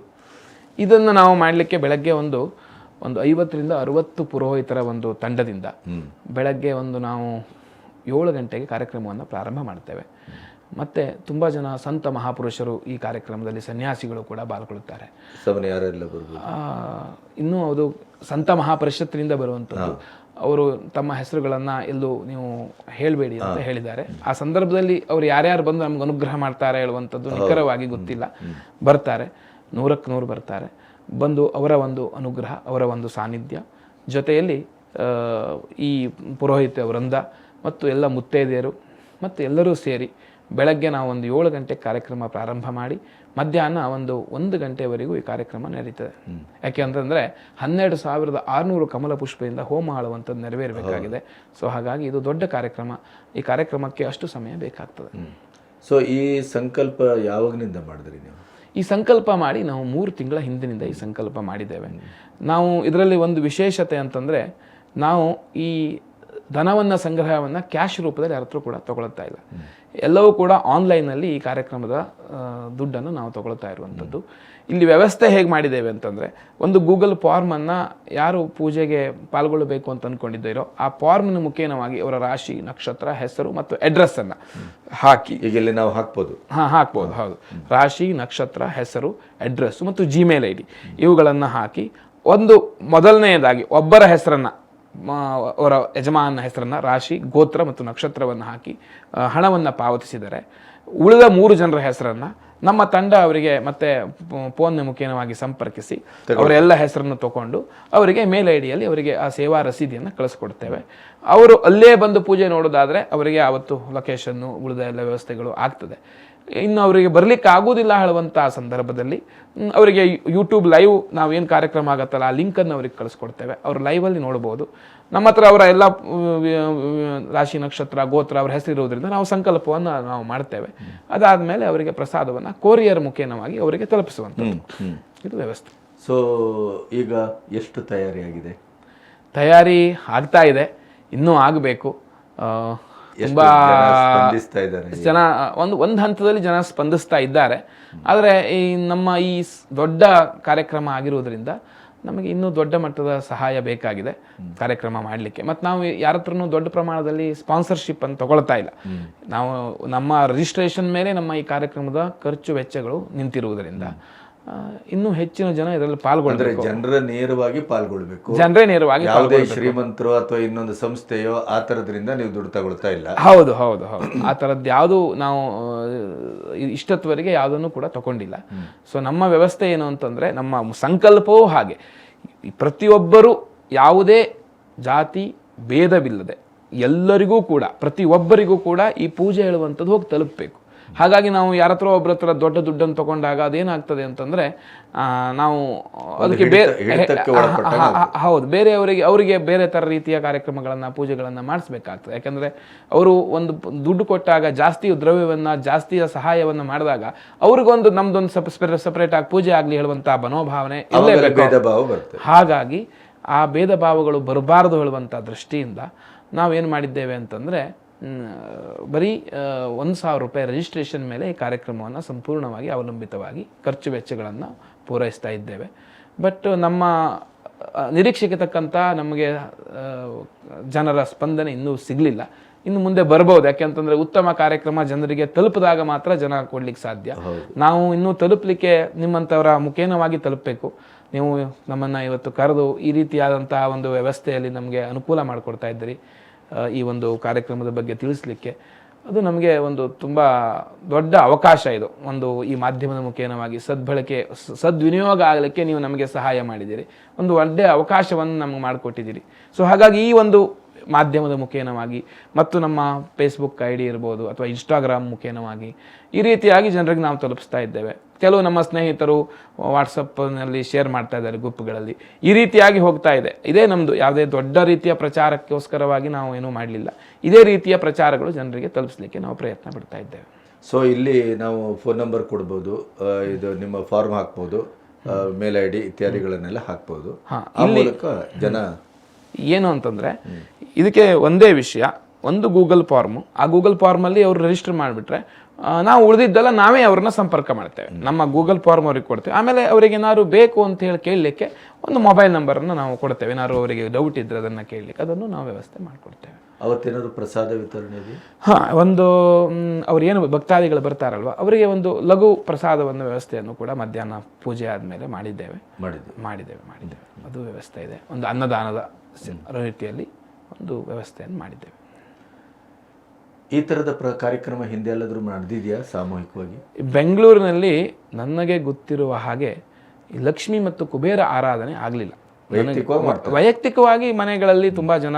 ಇದನ್ನು ನಾವು ಮಾಡಲಿಕ್ಕೆ ಬೆಳಗ್ಗೆ ಒಂದು ಒಂದು ಐವತ್ತರಿಂದ ಅರುವತ್ತು ಪುರೋಹಿತರ ಒಂದು ತಂಡದಿಂದ. ಬೆಳಗ್ಗೆ ಒಂದು ನಾವು ಏಳು ಗಂಟೆಗೆ ಕಾರ್ಯಕ್ರಮವನ್ನು ಪ್ರಾರಂಭ ಮಾಡ್ತೇವೆ. ಮತ್ತು ತುಂಬ ಜನ ಸಂತ ಮಹಾಪುರುಷರು ಈ ಕಾರ್ಯಕ್ರಮದಲ್ಲಿ ಸನ್ಯಾಸಿಗಳು ಕೂಡ ಪಾಲ್ಗೊಳ್ಳುತ್ತಾರೆ. ಇನ್ನೂ ಅದು ಸಂತ ಮಹಾಪರಿಷತ್ತಿನಿಂದ ಬರುವಂಥದ್ದು. ಅವರು ತಮ್ಮ ಹೆಸರುಗಳನ್ನು ಎಲ್ಲೂ ನೀವು ಹೇಳಬೇಡಿ ಅಂತ ಹೇಳಿದ್ದಾರೆ. ಆ ಸಂದರ್ಭದಲ್ಲಿ ಅವರು ಯಾರ್ಯಾರು ಬಂದು ನಮ್ಗೆ ಅನುಗ್ರಹ ಮಾಡ್ತಾರೆ ಹೇಳುವಂಥದ್ದು ನಿಖರವಾಗಿ ಗೊತ್ತಿಲ್ಲ. ಬರ್ತಾರೆ. ನೂರಕ್ಕೆ ನೂರು ಬರ್ತಾರೆ. ಬಂದು ಅವರ ಒಂದು ಅನುಗ್ರಹ ಅವರ ಒಂದು ಸಾನ್ನಿಧ್ಯ. ಜೊತೆಯಲ್ಲಿ ಈ ಪುರೋಹಿತ ವೃಂದ ಮತ್ತು ಎಲ್ಲ ಮುತ್ತೈದೆಯರು ಮತ್ತು ಎಲ್ಲರೂ ಸೇರಿ ಬೆಳಗ್ಗೆ ನಾವು ಒಂದು ಏಳು ಗಂಟೆ ಕಾರ್ಯಕ್ರಮ ಪ್ರಾರಂಭ ಮಾಡಿ ಮಧ್ಯಾಹ್ನ ಒಂದು ಒಂದು ಗಂಟೆವರೆಗೂ ಈ ಕಾರ್ಯಕ್ರಮ ನಡೀತದೆ. ಯಾಕೆ ಅಂತಂದರೆ ಹನ್ನೆರಡು ಸಾವಿರದ ಆರುನೂರು ಕಮಲ ಪುಷ್ಪದಿಂದ ಹೋಮ ಆಳುವಂಥದ್ದು ನೆರವೇರಬೇಕಾಗಿದೆ. ಸೊ ಹಾಗಾಗಿ ಇದು ದೊಡ್ಡ ಕಾರ್ಯಕ್ರಮ. ಈ ಕಾರ್ಯಕ್ರಮಕ್ಕೆ ಅಷ್ಟು ಸಮಯ ಬೇಕಾಗ್ತದೆ. ಸೊ ಈ ಸಂಕಲ್ಪ ಯಾವಾಗಿನಿಂದ ಮಾಡಿದ್ರಿ ನೀವು? ಈ ಸಂಕಲ್ಪ ಮಾಡಿ ನಾವು ಮೂರು ತಿಂಗಳ ಹಿಂದಿನಿಂದ ಈ ಸಂಕಲ್ಪ ಮಾಡಿದ್ದೇವೆ. ನಾವು ಇದರಲ್ಲಿ ಒಂದು ವಿಶೇಷತೆ ಅಂತಂದರೆ ನಾವು ಈ ಧನವನ್ನು ಸಂಗ್ರಹವನ್ನು ಕ್ಯಾಶ್ ರೂಪದಲ್ಲಿ ಯಾರ ಹತ್ರ ಕೂಡ ತಗೊಳ್ತಾ ಇಲ್ಲ. ಎಲ್ಲವೂ ಕೂಡ ಆನ್ಲೈನಲ್ಲಿ ಈ ಕಾರ್ಯಕ್ರಮದ ದುಡ್ಡನ್ನು ನಾವು ತಗೊಳ್ತಾ ಇರುವಂಥದ್ದು ಇಲ್ಲಿ ವ್ಯವಸ್ಥೆ ಹೇಗೆ ಮಾಡಿದ್ದೇವೆ ಅಂತಂದರೆ ಒಂದು ಗೂಗಲ್ ಫಾರ್ಮನ್ನು ಯಾರು ಪೂಜೆಗೆ ಪಾಲ್ಗೊಳ್ಳಬೇಕು ಅಂತ ಅಂದ್ಕೊಂಡಿದ್ದೀರೋ ಆ ಫಾರ್ಮ್ನ ಮುಖೇನವಾಗಿ ಅವರ ರಾಶಿ ನಕ್ಷತ್ರ ಹೆಸರು ಮತ್ತು ಅಡ್ರೆಸ್ಸನ್ನು ಹಾಕಿ. ಈಗ ಇಲ್ಲಿ ನಾವು ಹಾಕ್ಬೋದು. ಹಾಂ ಹಾಕ್ಬೋದು ಹೌದು. ರಾಶಿ ನಕ್ಷತ್ರ ಹೆಸರು ಅಡ್ರೆಸ್ಸು ಮತ್ತು ಜಿಮೇಲ್ ಐ ಡಿ ಇವುಗಳನ್ನು ಹಾಕಿ ಒಂದು ಮೊದಲನೆಯದಾಗಿ ಒಬ್ಬರ ಹೆಸರನ್ನು ಅವರ ಯಜಮಾನನ ಹೆಸರನ್ನು ರಾಶಿ ಗೋತ್ರ ಮತ್ತು ನಕ್ಷತ್ರವನ್ನು ಹಾಕಿ ಹಣವನ್ನು ಪಾವತಿಸಿದರೆ ಉಳಿದ ಮೂರು ಜನರ ಹೆಸರನ್ನು ನಮ್ಮ ತಂಡ ಅವರಿಗೆ ಮತ್ತೆ ಫೋನ್ ಮುಖೇನವಾಗಿ ಸಂಪರ್ಕಿಸಿ ಅವರೆಲ್ಲ ಹೆಸರನ್ನು ತಗೊಂಡು ಅವರಿಗೆ ಮೇಲ್ ಐಡಿಯಲ್ಲಿ ಡಿಯಲ್ಲಿ ಅವರಿಗೆ ಆ ಸೇವಾ ರಸೀದಿಯನ್ನು ಕಳಿಸ್ಕೊಡ್ತೇವೆ. ಅವರು ಅಲ್ಲೇ ಬಂದು ಪೂಜೆ ನೋಡೋದಾದರೆ ಅವರಿಗೆ ಆವತ್ತು ಲೊಕೇಶನ್ನು ಉಳಿದ ಎಲ್ಲ ವ್ಯವಸ್ಥೆಗಳು ಆಗ್ತದೆ. ಇನ್ನು ಅವರಿಗೆ ಬರಲಿಕ್ಕೆ ಆಗೋದಿಲ್ಲ ಹೇಳುವಂಥ ಸಂದರ್ಭದಲ್ಲಿ ಅವರಿಗೆ ಯೂಟ್ಯೂಬ್ ಲೈವ್ ನಾವೇನು ಏನು ಕಾರ್ಯಕ್ರಮ ಆಗುತ್ತಲ್ಲ ಆ ಲಿಂಕನ್ನು ಅವ್ರಿಗೆ ಕಳಿಸ್ಕೊಡ್ತೇವೆ. ಅವ್ರು ಲೈವಲ್ಲಿ ನೋಡ್ಬೋದು. ನಮ್ಮ ಹತ್ರ ಅವರ ಎಲ್ಲ ರಾಶಿ ನಕ್ಷತ್ರ ಗೋತ್ರ ಅವ್ರ ಹೆಸರಿರೋದ್ರಿಂದ ನಾವು ಸಂಕಲ್ಪವನ್ನು ನಾವು ಮಾಡ್ತೇವೆ. ಅದಾದಮೇಲೆ ಅವರಿಗೆ ಪ್ರಸಾದವನ್ನು ಕೊರಿಯರ್ ಮುಖೇನವಾಗಿ ಅವರಿಗೆ ತಲುಪಿಸುವಂಥದ್ದು. ಇದು ವ್ಯವಸ್ಥೆ. ಸೊ ಈಗ ಎಷ್ಟು ತಯಾರಿಯಾಗಿದೆ? ತಯಾರಿ ಆಗ್ತಾ ಇದೆ. ಇನ್ನೂ ಆಗಬೇಕು. ತುಂಬಾ ಜನ ಒಂದು ಒಂದು ಹಂತದಲ್ಲಿ ಜನ ಸ್ಪಂದಿಸ್ತಾ ಇದ್ದಾರೆ. ಆದರೆ ಈ ನಮ್ಮ ಈ ದೊಡ್ಡ ಕಾರ್ಯಕ್ರಮ ಆಗಿರುವುದರಿಂದ ನಮಗೆ ಇನ್ನೂ ದೊಡ್ಡ ಮಟ್ಟದ ಸಹಾಯ ಬೇಕಾಗಿದೆ ಕಾರ್ಯಕ್ರಮ ಮಾಡಲಿಕ್ಕೆ. ಮತ್ತು ನಾವು ಯಾರ ಹತ್ರನೂ ದೊಡ್ಡ ಪ್ರಮಾಣದಲ್ಲಿ ಸ್ಪಾನ್ಸರ್ಶಿಪ್ ಅಂತ ತಗೊಳ್ತಾ ಇಲ್ಲ. ನಾವು ನಮ್ಮ ರಿಜಿಸ್ಟ್ರೇಷನ್ ಮೇಲೆ ನಮ್ಮ ಈ ಕಾರ್ಯಕ್ರಮದ ಖರ್ಚು ವೆಚ್ಚಗಳು ನಿಂತಿರುವುದರಿಂದ. ಇನ್ನೂ ಹೆಚ್ಚಿನ ಜನ ಇದರಲ್ಲಿ ಪಾಲ್ಗೊಳ್ಬೇಕು. ಜನರ ನೇರವಾಗಿ ಪಾಲ್ಗೊಳ್ಬೇಕು. ಜನರೇ ನೇರವಾಗಿ ಯಾವುದೇ ಶ್ರೀಮಂತರು ಅಥವಾ ಇನ್ನೊಂದು ಸಂಸ್ಥೆಯೋ ಆ ತರದ್ರಿಂದ ನೀವು ದುಡ್ಡು ತಗೊಳ್ತಾ ಇಲ್ಲ. ಹೌದು ಹೌದು ಹೌದು. ಆ ಥರದ್ದು ಯಾವುದು ನಾವು ಇಷ್ಟತ್ವರಿಗೆ ಯಾವುದನ್ನು ಕೂಡ ತಗೊಂಡಿಲ್ಲ. ಸೊ ನಮ್ಮ ವ್ಯವಸ್ಥೆ ಏನು ಅಂತಂದರೆ ನಮ್ಮ ಸಂಕಲ್ಪವೂ ಹಾಗೆ. ಪ್ರತಿಯೊಬ್ಬರು ಯಾವುದೇ ಜಾತಿ ಭೇದವಿಲ್ಲದೆ ಎಲ್ಲರಿಗೂ ಕೂಡ ಪ್ರತಿಯೊಬ್ಬರಿಗೂ ಕೂಡ ಈ ಪೂಜೆ ಹೇಳುವಂಥದ್ದು ಹೋಗಿ ತಲುಪಬೇಕು. ಹಾಗಾಗಿ ನಾವು ಯಾರ ಹತ್ರ ಒಬ್ಬರ ಹತ್ರ ದೊಡ್ಡ ದುಡ್ಡನ್ನು ತಗೊಂಡಾಗ ಅದೇನಾಗ್ತದೆ ಅಂತಂದ್ರೆ ಆ, ನಾವು ಅದಕ್ಕೆ ಬೇರೆ ಹೌದು. ಬೇರೆಯವರಿಗೆ ಅವರಿಗೆ ಬೇರೆ ಥರ ರೀತಿಯ ಕಾರ್ಯಕ್ರಮಗಳನ್ನು ಪೂಜೆಗಳನ್ನು ಮಾಡಿಸ್ಬೇಕಾಗ್ತದೆ. ಯಾಕಂದರೆ ಅವರು ಒಂದು ದುಡ್ಡು ಕೊಟ್ಟಾಗ ಜಾಸ್ತಿ ದ್ರವ್ಯವನ್ನು ಜಾಸ್ತಿಯ ಸಹಾಯವನ್ನು ಮಾಡಿದಾಗ ಅವ್ರಿಗೊಂದು ನಮ್ದೊಂದು ಸಪ್ ಸಪ್ರೇಟ್ ಆಗಿ ಪೂಜೆ ಆಗಲಿ ಹೇಳುವಂಥ ಮನೋಭಾವನೆ ಹಾಗಾಗಿ ಆ ಭೇದ ಭಾವಗಳು ಬರಬಾರದು ಹೇಳುವಂಥ ದೃಷ್ಟಿಯಿಂದ ನಾವೇನು ಮಾಡಿದ್ದೇವೆ ಅಂತಂದರೆ ಬರೀ ಒಂದು ಸಾವಿರ ರೂಪಾಯಿ ರಿಜಿಸ್ಟ್ರೇಷನ್ ಮೇಲೆ ಈ ಕಾರ್ಯಕ್ರಮವನ್ನು ಸಂಪೂರ್ಣವಾಗಿ ಅವಲಂಬಿತವಾಗಿ ಖರ್ಚು ವೆಚ್ಚಗಳನ್ನು ಪೂರೈಸ್ತಾ ಇದ್ದೇವೆ. ಬಟ್ ನಮ್ಮ ನಿರೀಕ್ಷೆಗೆ ತಕ್ಕಂಥ ನಮಗೆ ಜನರ ಸ್ಪಂದನೆ ಇನ್ನೂ ಸಿಗಲಿಲ್ಲ. ಇನ್ನು ಮುಂದೆ ಬರ್ಬೋದು. ಯಾಕೆಂತಂದ್ರೆ ಉತ್ತಮ ಕಾರ್ಯಕ್ರಮ ಜನರಿಗೆ ತಲುಪಿದಾಗ ಮಾತ್ರ ಜನ ಕೊಡ್ಲಿಕ್ಕೆ ಸಾಧ್ಯ. ನಾವು ಇನ್ನೂ ತಲುಪಲಿಕ್ಕೆ ನಿಮ್ಮಂಥವರ ಮುಖೇನವಾಗಿ ತಲುಪಬೇಕು. ನೀವು ನಮ್ಮನ್ನು ಇವತ್ತು ಕರೆದು ಈ ರೀತಿಯಾದಂತಹ ಒಂದು ವ್ಯವಸ್ಥೆಯಲ್ಲಿ ನಮಗೆ ಅನುಕೂಲ ಮಾಡಿಕೊಡ್ತಾ ಇದ್ದೀರಿ. ಈ ಒಂದು ಕಾರ್ಯಕ್ರಮದ ಬಗ್ಗೆ ತಿಳಿಸ್ಲಿಕ್ಕೆ, ಅದು ನಮಗೆ ಒಂದು ತುಂಬ ದೊಡ್ಡ ಅವಕಾಶ ಇದು. ಒಂದು ಈ ಮಾಧ್ಯಮದ ಮುಖೇನವಾಗಿ ಸದ್ಬಳಕೆ ಸದ್ವಿನಿಯೋಗ ಆಗಲಿಕ್ಕೆ ನೀವು ನಮಗೆ ಸಹಾಯ ಮಾಡಿದ್ದೀರಿ. ಒಂದು ಒಳ್ಳೆಯ ಅವಕಾಶವನ್ನು ನಮಗೆ ಮಾಡಿಕೊಟ್ಟಿದ್ದೀರಿ. ಸೊ ಹಾಗಾಗಿ ಈ ಒಂದು ಮಾಧ್ಯಮದ ಮುಖೇನವಾಗಿ ಮತ್ತು ನಮ್ಮ ಫೇಸ್ಬುಕ್ ಐ ಡಿ ಇರ್ಬೋದು ಅಥವಾ ಇನ್ಸ್ಟಾಗ್ರಾಮ್ ಮುಖೇನವಾಗಿ ಈ ರೀತಿಯಾಗಿ ಜನರಿಗೆ ನಾವು ತಲುಪಿಸ್ತಾ ಇದ್ದೇವೆ. ಕೆಲವು ನಮ್ಮ ಸ್ನೇಹಿತರು ವಾಟ್ಸಪ್ನಲ್ಲಿ ಶೇರ್ ಮಾಡ್ತಾ ಇದ್ದಾರೆ ಗ್ರೂಪ್ಗಳಲ್ಲಿ. ಈ ರೀತಿಯಾಗಿ ಹೋಗ್ತಾ ಇದೆ. ಇದೇ ನಮ್ಮದು ಯಾವುದೇ ದೊಡ್ಡ ರೀತಿಯ ಪ್ರಚಾರಕ್ಕೋಸ್ಕರವಾಗಿ ನಾವು ಏನೂ ಮಾಡಲಿಲ್ಲ. ಇದೇ ರೀತಿಯ ಪ್ರಚಾರಗಳು ಜನರಿಗೆ ತಲುಪಿಸ್ಲಿಕ್ಕೆ ನಾವು ಪ್ರಯತ್ನ ಪಡ್ತಾ ಇದ್ದೇವೆ. ಸೊ ಇಲ್ಲಿ ನಾವು ಫೋನ್ ನಂಬರ್ ಕೊಡ್ಬೋದು. ಇದು ನಿಮ್ಮ ಫಾರ್ಮ್ ಹಾಕ್ಬೋದು. ಮೇಲ್ ಐ ಡಿ ಇತ್ಯಾದಿಗಳನ್ನೆಲ್ಲ ಹಾಕ್ಬೋದು. ಆ ಮೂಲಕ ಜನ ಏನು ಅಂತಂದರೆ ಇದಕ್ಕೆ ಒಂದೇ ವಿಷಯ ಒಂದು ಗೂಗಲ್ ಫಾರ್ಮು ಆ ಗೂಗಲ್ ಫಾರ್ಮಲ್ಲಿ ಅವರು ರಿಜಿಸ್ಟರ್ ಮಾಡಿಬಿಟ್ರೆ ನಾವು ಉಳಿದಿದ್ದೆಲ್ಲ ನಾವೇ ಅವ್ರನ್ನ ಸಂಪರ್ಕ ಮಾಡ್ತೇವೆ. ನಮ್ಮ ಗೂಗಲ್ ಫಾರ್ಮ್ ಅವ್ರಿಗೆ ಕೊಡ್ತೇವೆ. ಆಮೇಲೆ ಅವರಿಗೆ ಏನಾದ್ರು ಬೇಕು ಅಂತ ಹೇಳಿ ಕೇಳಲಿಕ್ಕೆ ಒಂದು ಮೊಬೈಲ್ ನಂಬರನ್ನು ನಾವು ಕೊಡ್ತೇವೆ. ಏನಾದ್ರು ಅವರಿಗೆ ಡೌಟ್ ಇದ್ದರೆ ಅದನ್ನು ಕೇಳಲಿಕ್ಕೆ ಅದನ್ನು ನಾವು ವ್ಯವಸ್ಥೆ ಮಾಡಿಕೊಡ್ತೇವೆ. ಅವತ್ತೇನಾದ್ರು ಪ್ರಸಾದ ವಿತರಣೆ? ಹಾಂ ಒಂದು ಅವ್ರು ಏನು ಭಕ್ತಾದಿಗಳು ಬರ್ತಾರಲ್ವ ಅವರಿಗೆ ಒಂದು ಲಘು ಪ್ರಸಾದವನ್ನು ವ್ಯವಸ್ಥೆಯನ್ನು ಕೂಡ ಮಧ್ಯಾಹ್ನ ಪೂಜೆ ಆದಮೇಲೆ ಮಾಡಿದ್ದೇವೆ. ಮಾಡಿದ್ದು ಮಾಡಿದ್ದೇವೆ ಮಾಡಿದ್ದೇವೆ. ಅದು ವ್ಯವಸ್ಥೆ ಇದೆ. ಒಂದು ಅನ್ನದಾನದ ರೀತಿಯಲ್ಲಿ ಒಂದು ವ್ಯವಸ್ಥೆಯನ್ನು ಮಾಡಿದ್ದೇವೆ. ಈ ಥರದ ಪ್ರ ಕಾರ್ಯಕ್ರಮ ಹಿಂದೆ ಎಲ್ಲಾದ್ರೂ ನಡೆದಿದೆಯಾ ಸಾಮೂಹಿಕವಾಗಿ? ಬೆಂಗಳೂರಿನಲ್ಲಿ ನನಗೆ ಗೊತ್ತಿರುವ ಹಾಗೆ ಈ ಲಕ್ಷ್ಮಿ ಮತ್ತು ಕುಬೇರ ಆರಾಧನೆ ಆಗಲಿಲ್ಲ. ವೈಯಕ್ತಿಕವಾಗಿ ಮಾಡ್ತಾರೆ. ವೈಯಕ್ತಿಕವಾಗಿ ಮನೆಗಳಲ್ಲಿ ತುಂಬ ಜನ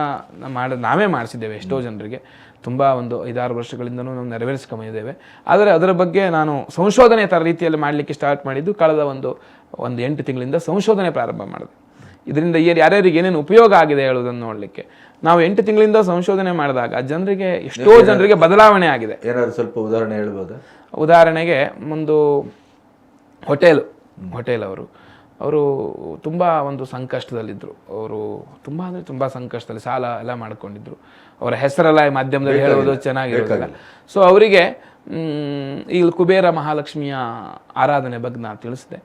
ಮಾಡ ನಾವೇ ಮಾಡಿಸಿದ್ದೇವೆ ಎಷ್ಟೋ ಜನರಿಗೆ. ತುಂಬ ಒಂದು ಐದಾರು ವರ್ಷಗಳಿಂದನೂ ನಾವು ನೆರವೇರಿಸ್ಕೊಂಡಿದ್ದೇವೆ. ಆದರೆ ಅದರ ಬಗ್ಗೆ ನಾನು ಸಂಶೋಧನೆ ಥರ ರೀತಿಯಲ್ಲಿ ಮಾಡಲಿಕ್ಕೆ ಸ್ಟಾರ್ಟ್ ಮಾಡಿದ್ದು ಕಳೆದ ಒಂದು ಒಂದು ಎಂಟು ತಿಂಗಳಿಂದ ಸಂಶೋಧನೆ ಪ್ರಾರಂಭ ಮಾಡಿದೆ. ಇದರಿಂದ ಯಾರ್ಯಾರಿಗೆ ಏನೇನು ಉಪಯೋಗ ಆಗಿದೆ ಹೇಳೋದನ್ನು ನೋಡಲಿಕ್ಕೆ. ನಾವು ಎಂಟು ತಿಂಗಳಿಂದ ಸಂಶೋಧನೆ ಮಾಡಿದಾಗ ಜನರಿಗೆ ಎಷ್ಟೋ ಜನರಿಗೆ ಬದಲಾವಣೆ ಆಗಿದೆ. ಏನಾದ್ರು ಸ್ವಲ್ಪ ಉದಾಹರಣೆ ಹೇಳ್ಬೋದು? ಉದಾಹರಣೆಗೆ ಒಂದು ಹೋಟೆಲ್ ಹೋಟೆಲ್ ಅವರು. ಅವರು ತುಂಬ ಒಂದು ಸಂಕಷ್ಟದಲ್ಲಿದ್ದರು ಅವರು ತುಂಬ ಅಂದರೆ ತುಂಬ ಸಂಕಷ್ಟದಲ್ಲಿ ಸಾಲ ಎಲ್ಲ ಮಾಡ್ಕೊಂಡಿದ್ರು. ಅವರ ಹೆಸರೆಲ್ಲ ಈ ಮಾಧ್ಯಮದಲ್ಲಿ ಹೇಳೋದು ಚೆನ್ನಾಗಿರೋದಿಲ್ಲ ಸೊ ಅವರಿಗೆ ಈ ಕುಬೇರ ಮಹಾಲಕ್ಷ್ಮಿಯ ಆರಾಧನೆ ಬಗ್ಗೆ ನಾನು ತಿಳಿಸಿದೆ.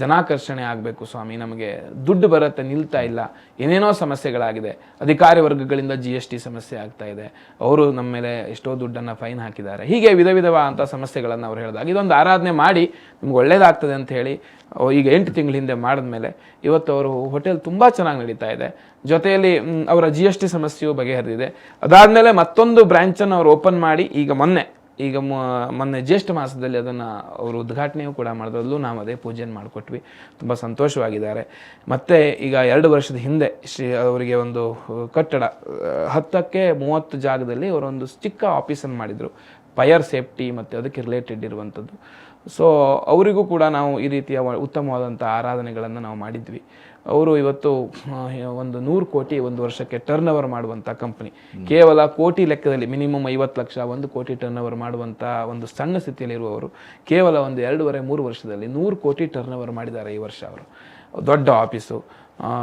ಜನಾಕರ್ಷಣೆ ಆಗಬೇಕು ಸ್ವಾಮಿ, ನಮಗೆ ದುಡ್ಡು ಬರುತ್ತೆ, ನಿಲ್ತಾ ಇಲ್ಲ, ಏನೇನೋ ಸಮಸ್ಯೆಗಳಾಗಿದೆ, ಅಧಿಕಾರಿ ವರ್ಗಗಳಿಂದ ಜಿ ಎಸ್ ಟಿ ಸಮಸ್ಯೆ ಆಗ್ತಾ ಇದೆ, ಅವರು ನಮ್ಮ ಮೇಲೆ ಎಷ್ಟೋ ದುಡ್ಡನ್ನು ಫೈನ್ ಹಾಕಿದ್ದಾರೆ, ಹೀಗೆ ವಿಧ ವಿಧವಾದಂಥ ಸಮಸ್ಯೆಗಳನ್ನು ಅವ್ರು ಹೇಳಿದಾಗ, ಇದೊಂದು ಆರಾಧನೆ ಮಾಡಿ, ನಿಮ್ಗೆ ಒಳ್ಳೇದಾಗ್ತದೆ ಅಂತ ಹೇಳಿ ಈಗ ಎಂಟು ತಿಂಗಳ ಹಿಂದೆ ಮಾಡಿದ್ಮೇಲೆ, ಇವತ್ತು ಅವರು ಹೋಟೆಲ್ ತುಂಬ ಚೆನ್ನಾಗಿ ನಡೀತಾ ಇದೆ, ಜೊತೆಯಲ್ಲಿ ಅವರ ಜಿ ಎಸ್ ಟಿ ಸಮಸ್ಯೆಯು ಬಗೆಹರಿದಿದೆ, ಅದಾದಮೇಲೆ ಮತ್ತೊಂದು ಬ್ರ್ಯಾಂಚನ್ನು ಅವರು ಓಪನ್ ಮಾಡಿ, ಈಗ ಮೊನ್ನೆ ಈಗ ಮೊನ್ನೆ ಜ್ಯೇಷ್ಠ ಮಾಸದಲ್ಲಿ ಅದನ್ನು ಅವರು ಉದ್ಘಾಟನೆಯೂ ಕೂಡ ಮಾಡಿದ್ರಲ್ಲೂ ನಾವು ಅದೇ ಪೂಜೆಯನ್ನು ಮಾಡಿಕೊಟ್ವಿ. ತುಂಬ ಸಂತೋಷವಾಗಿದ್ದಾರೆ. ಮತ್ತು ಈಗ ಎರಡು ವರ್ಷದ ಹಿಂದೆ ಶ್ರೀ ಅವರಿಗೆ ಒಂದು ಕಟ್ಟಡ ಹತ್ತಕ್ಕೆ ಮೂವತ್ತು ಜಾಗದಲ್ಲಿ ಅವರೊಂದು ಚಿಕ್ಕ ಆಫೀಸನ್ನು ಮಾಡಿದರು. ಫೈರ್ ಸೇಫ್ಟಿ ಮತ್ತು ಅದಕ್ಕೆ ರಿಲೇಟೆಡ್ ಇರುವಂಥದ್ದು ಸೊ, ಅವರಿಗೂ ಕೂಡ ನಾವು ಈ ರೀತಿಯ ಉತ್ತಮವಾದಂಥ ಆರಾಧನೆಗಳನ್ನು ನಾವು ಮಾಡಿದ್ವಿ. ಅವರು ಇವತ್ತು ಒಂದು ನೂರು ಕೋಟಿ ಒಂದು ವರ್ಷಕ್ಕೆ ಟರ್ನ್ ಓವರ್ ಮಾಡುವಂಥ ಕಂಪನಿ ಕೇವಲ ಕೋಟಿ ಲೆಕ್ಕದಲ್ಲಿ ಮಿನಿಮಮ್ ಐವತ್ತು ಲಕ್ಷ, ಒಂದು ಕೋಟಿ ಟರ್ನ್ ಓವರ್ ಮಾಡುವಂಥ ಒಂದು ಸಣ್ಣ ಸ್ಥಿತಿಯಲ್ಲಿರುವವರು, ಕೇವಲ ಒಂದು ಎರಡೂವರೆ, ಮೂರು ವರ್ಷದಲ್ಲಿ ನೂರು ಕೋಟಿ ಟರ್ನ್ ಓವರ್ ಮಾಡಿದ್ದಾರೆ ಈ ವರ್ಷ ಅವರು. ದೊಡ್ಡ ಆಫೀಸು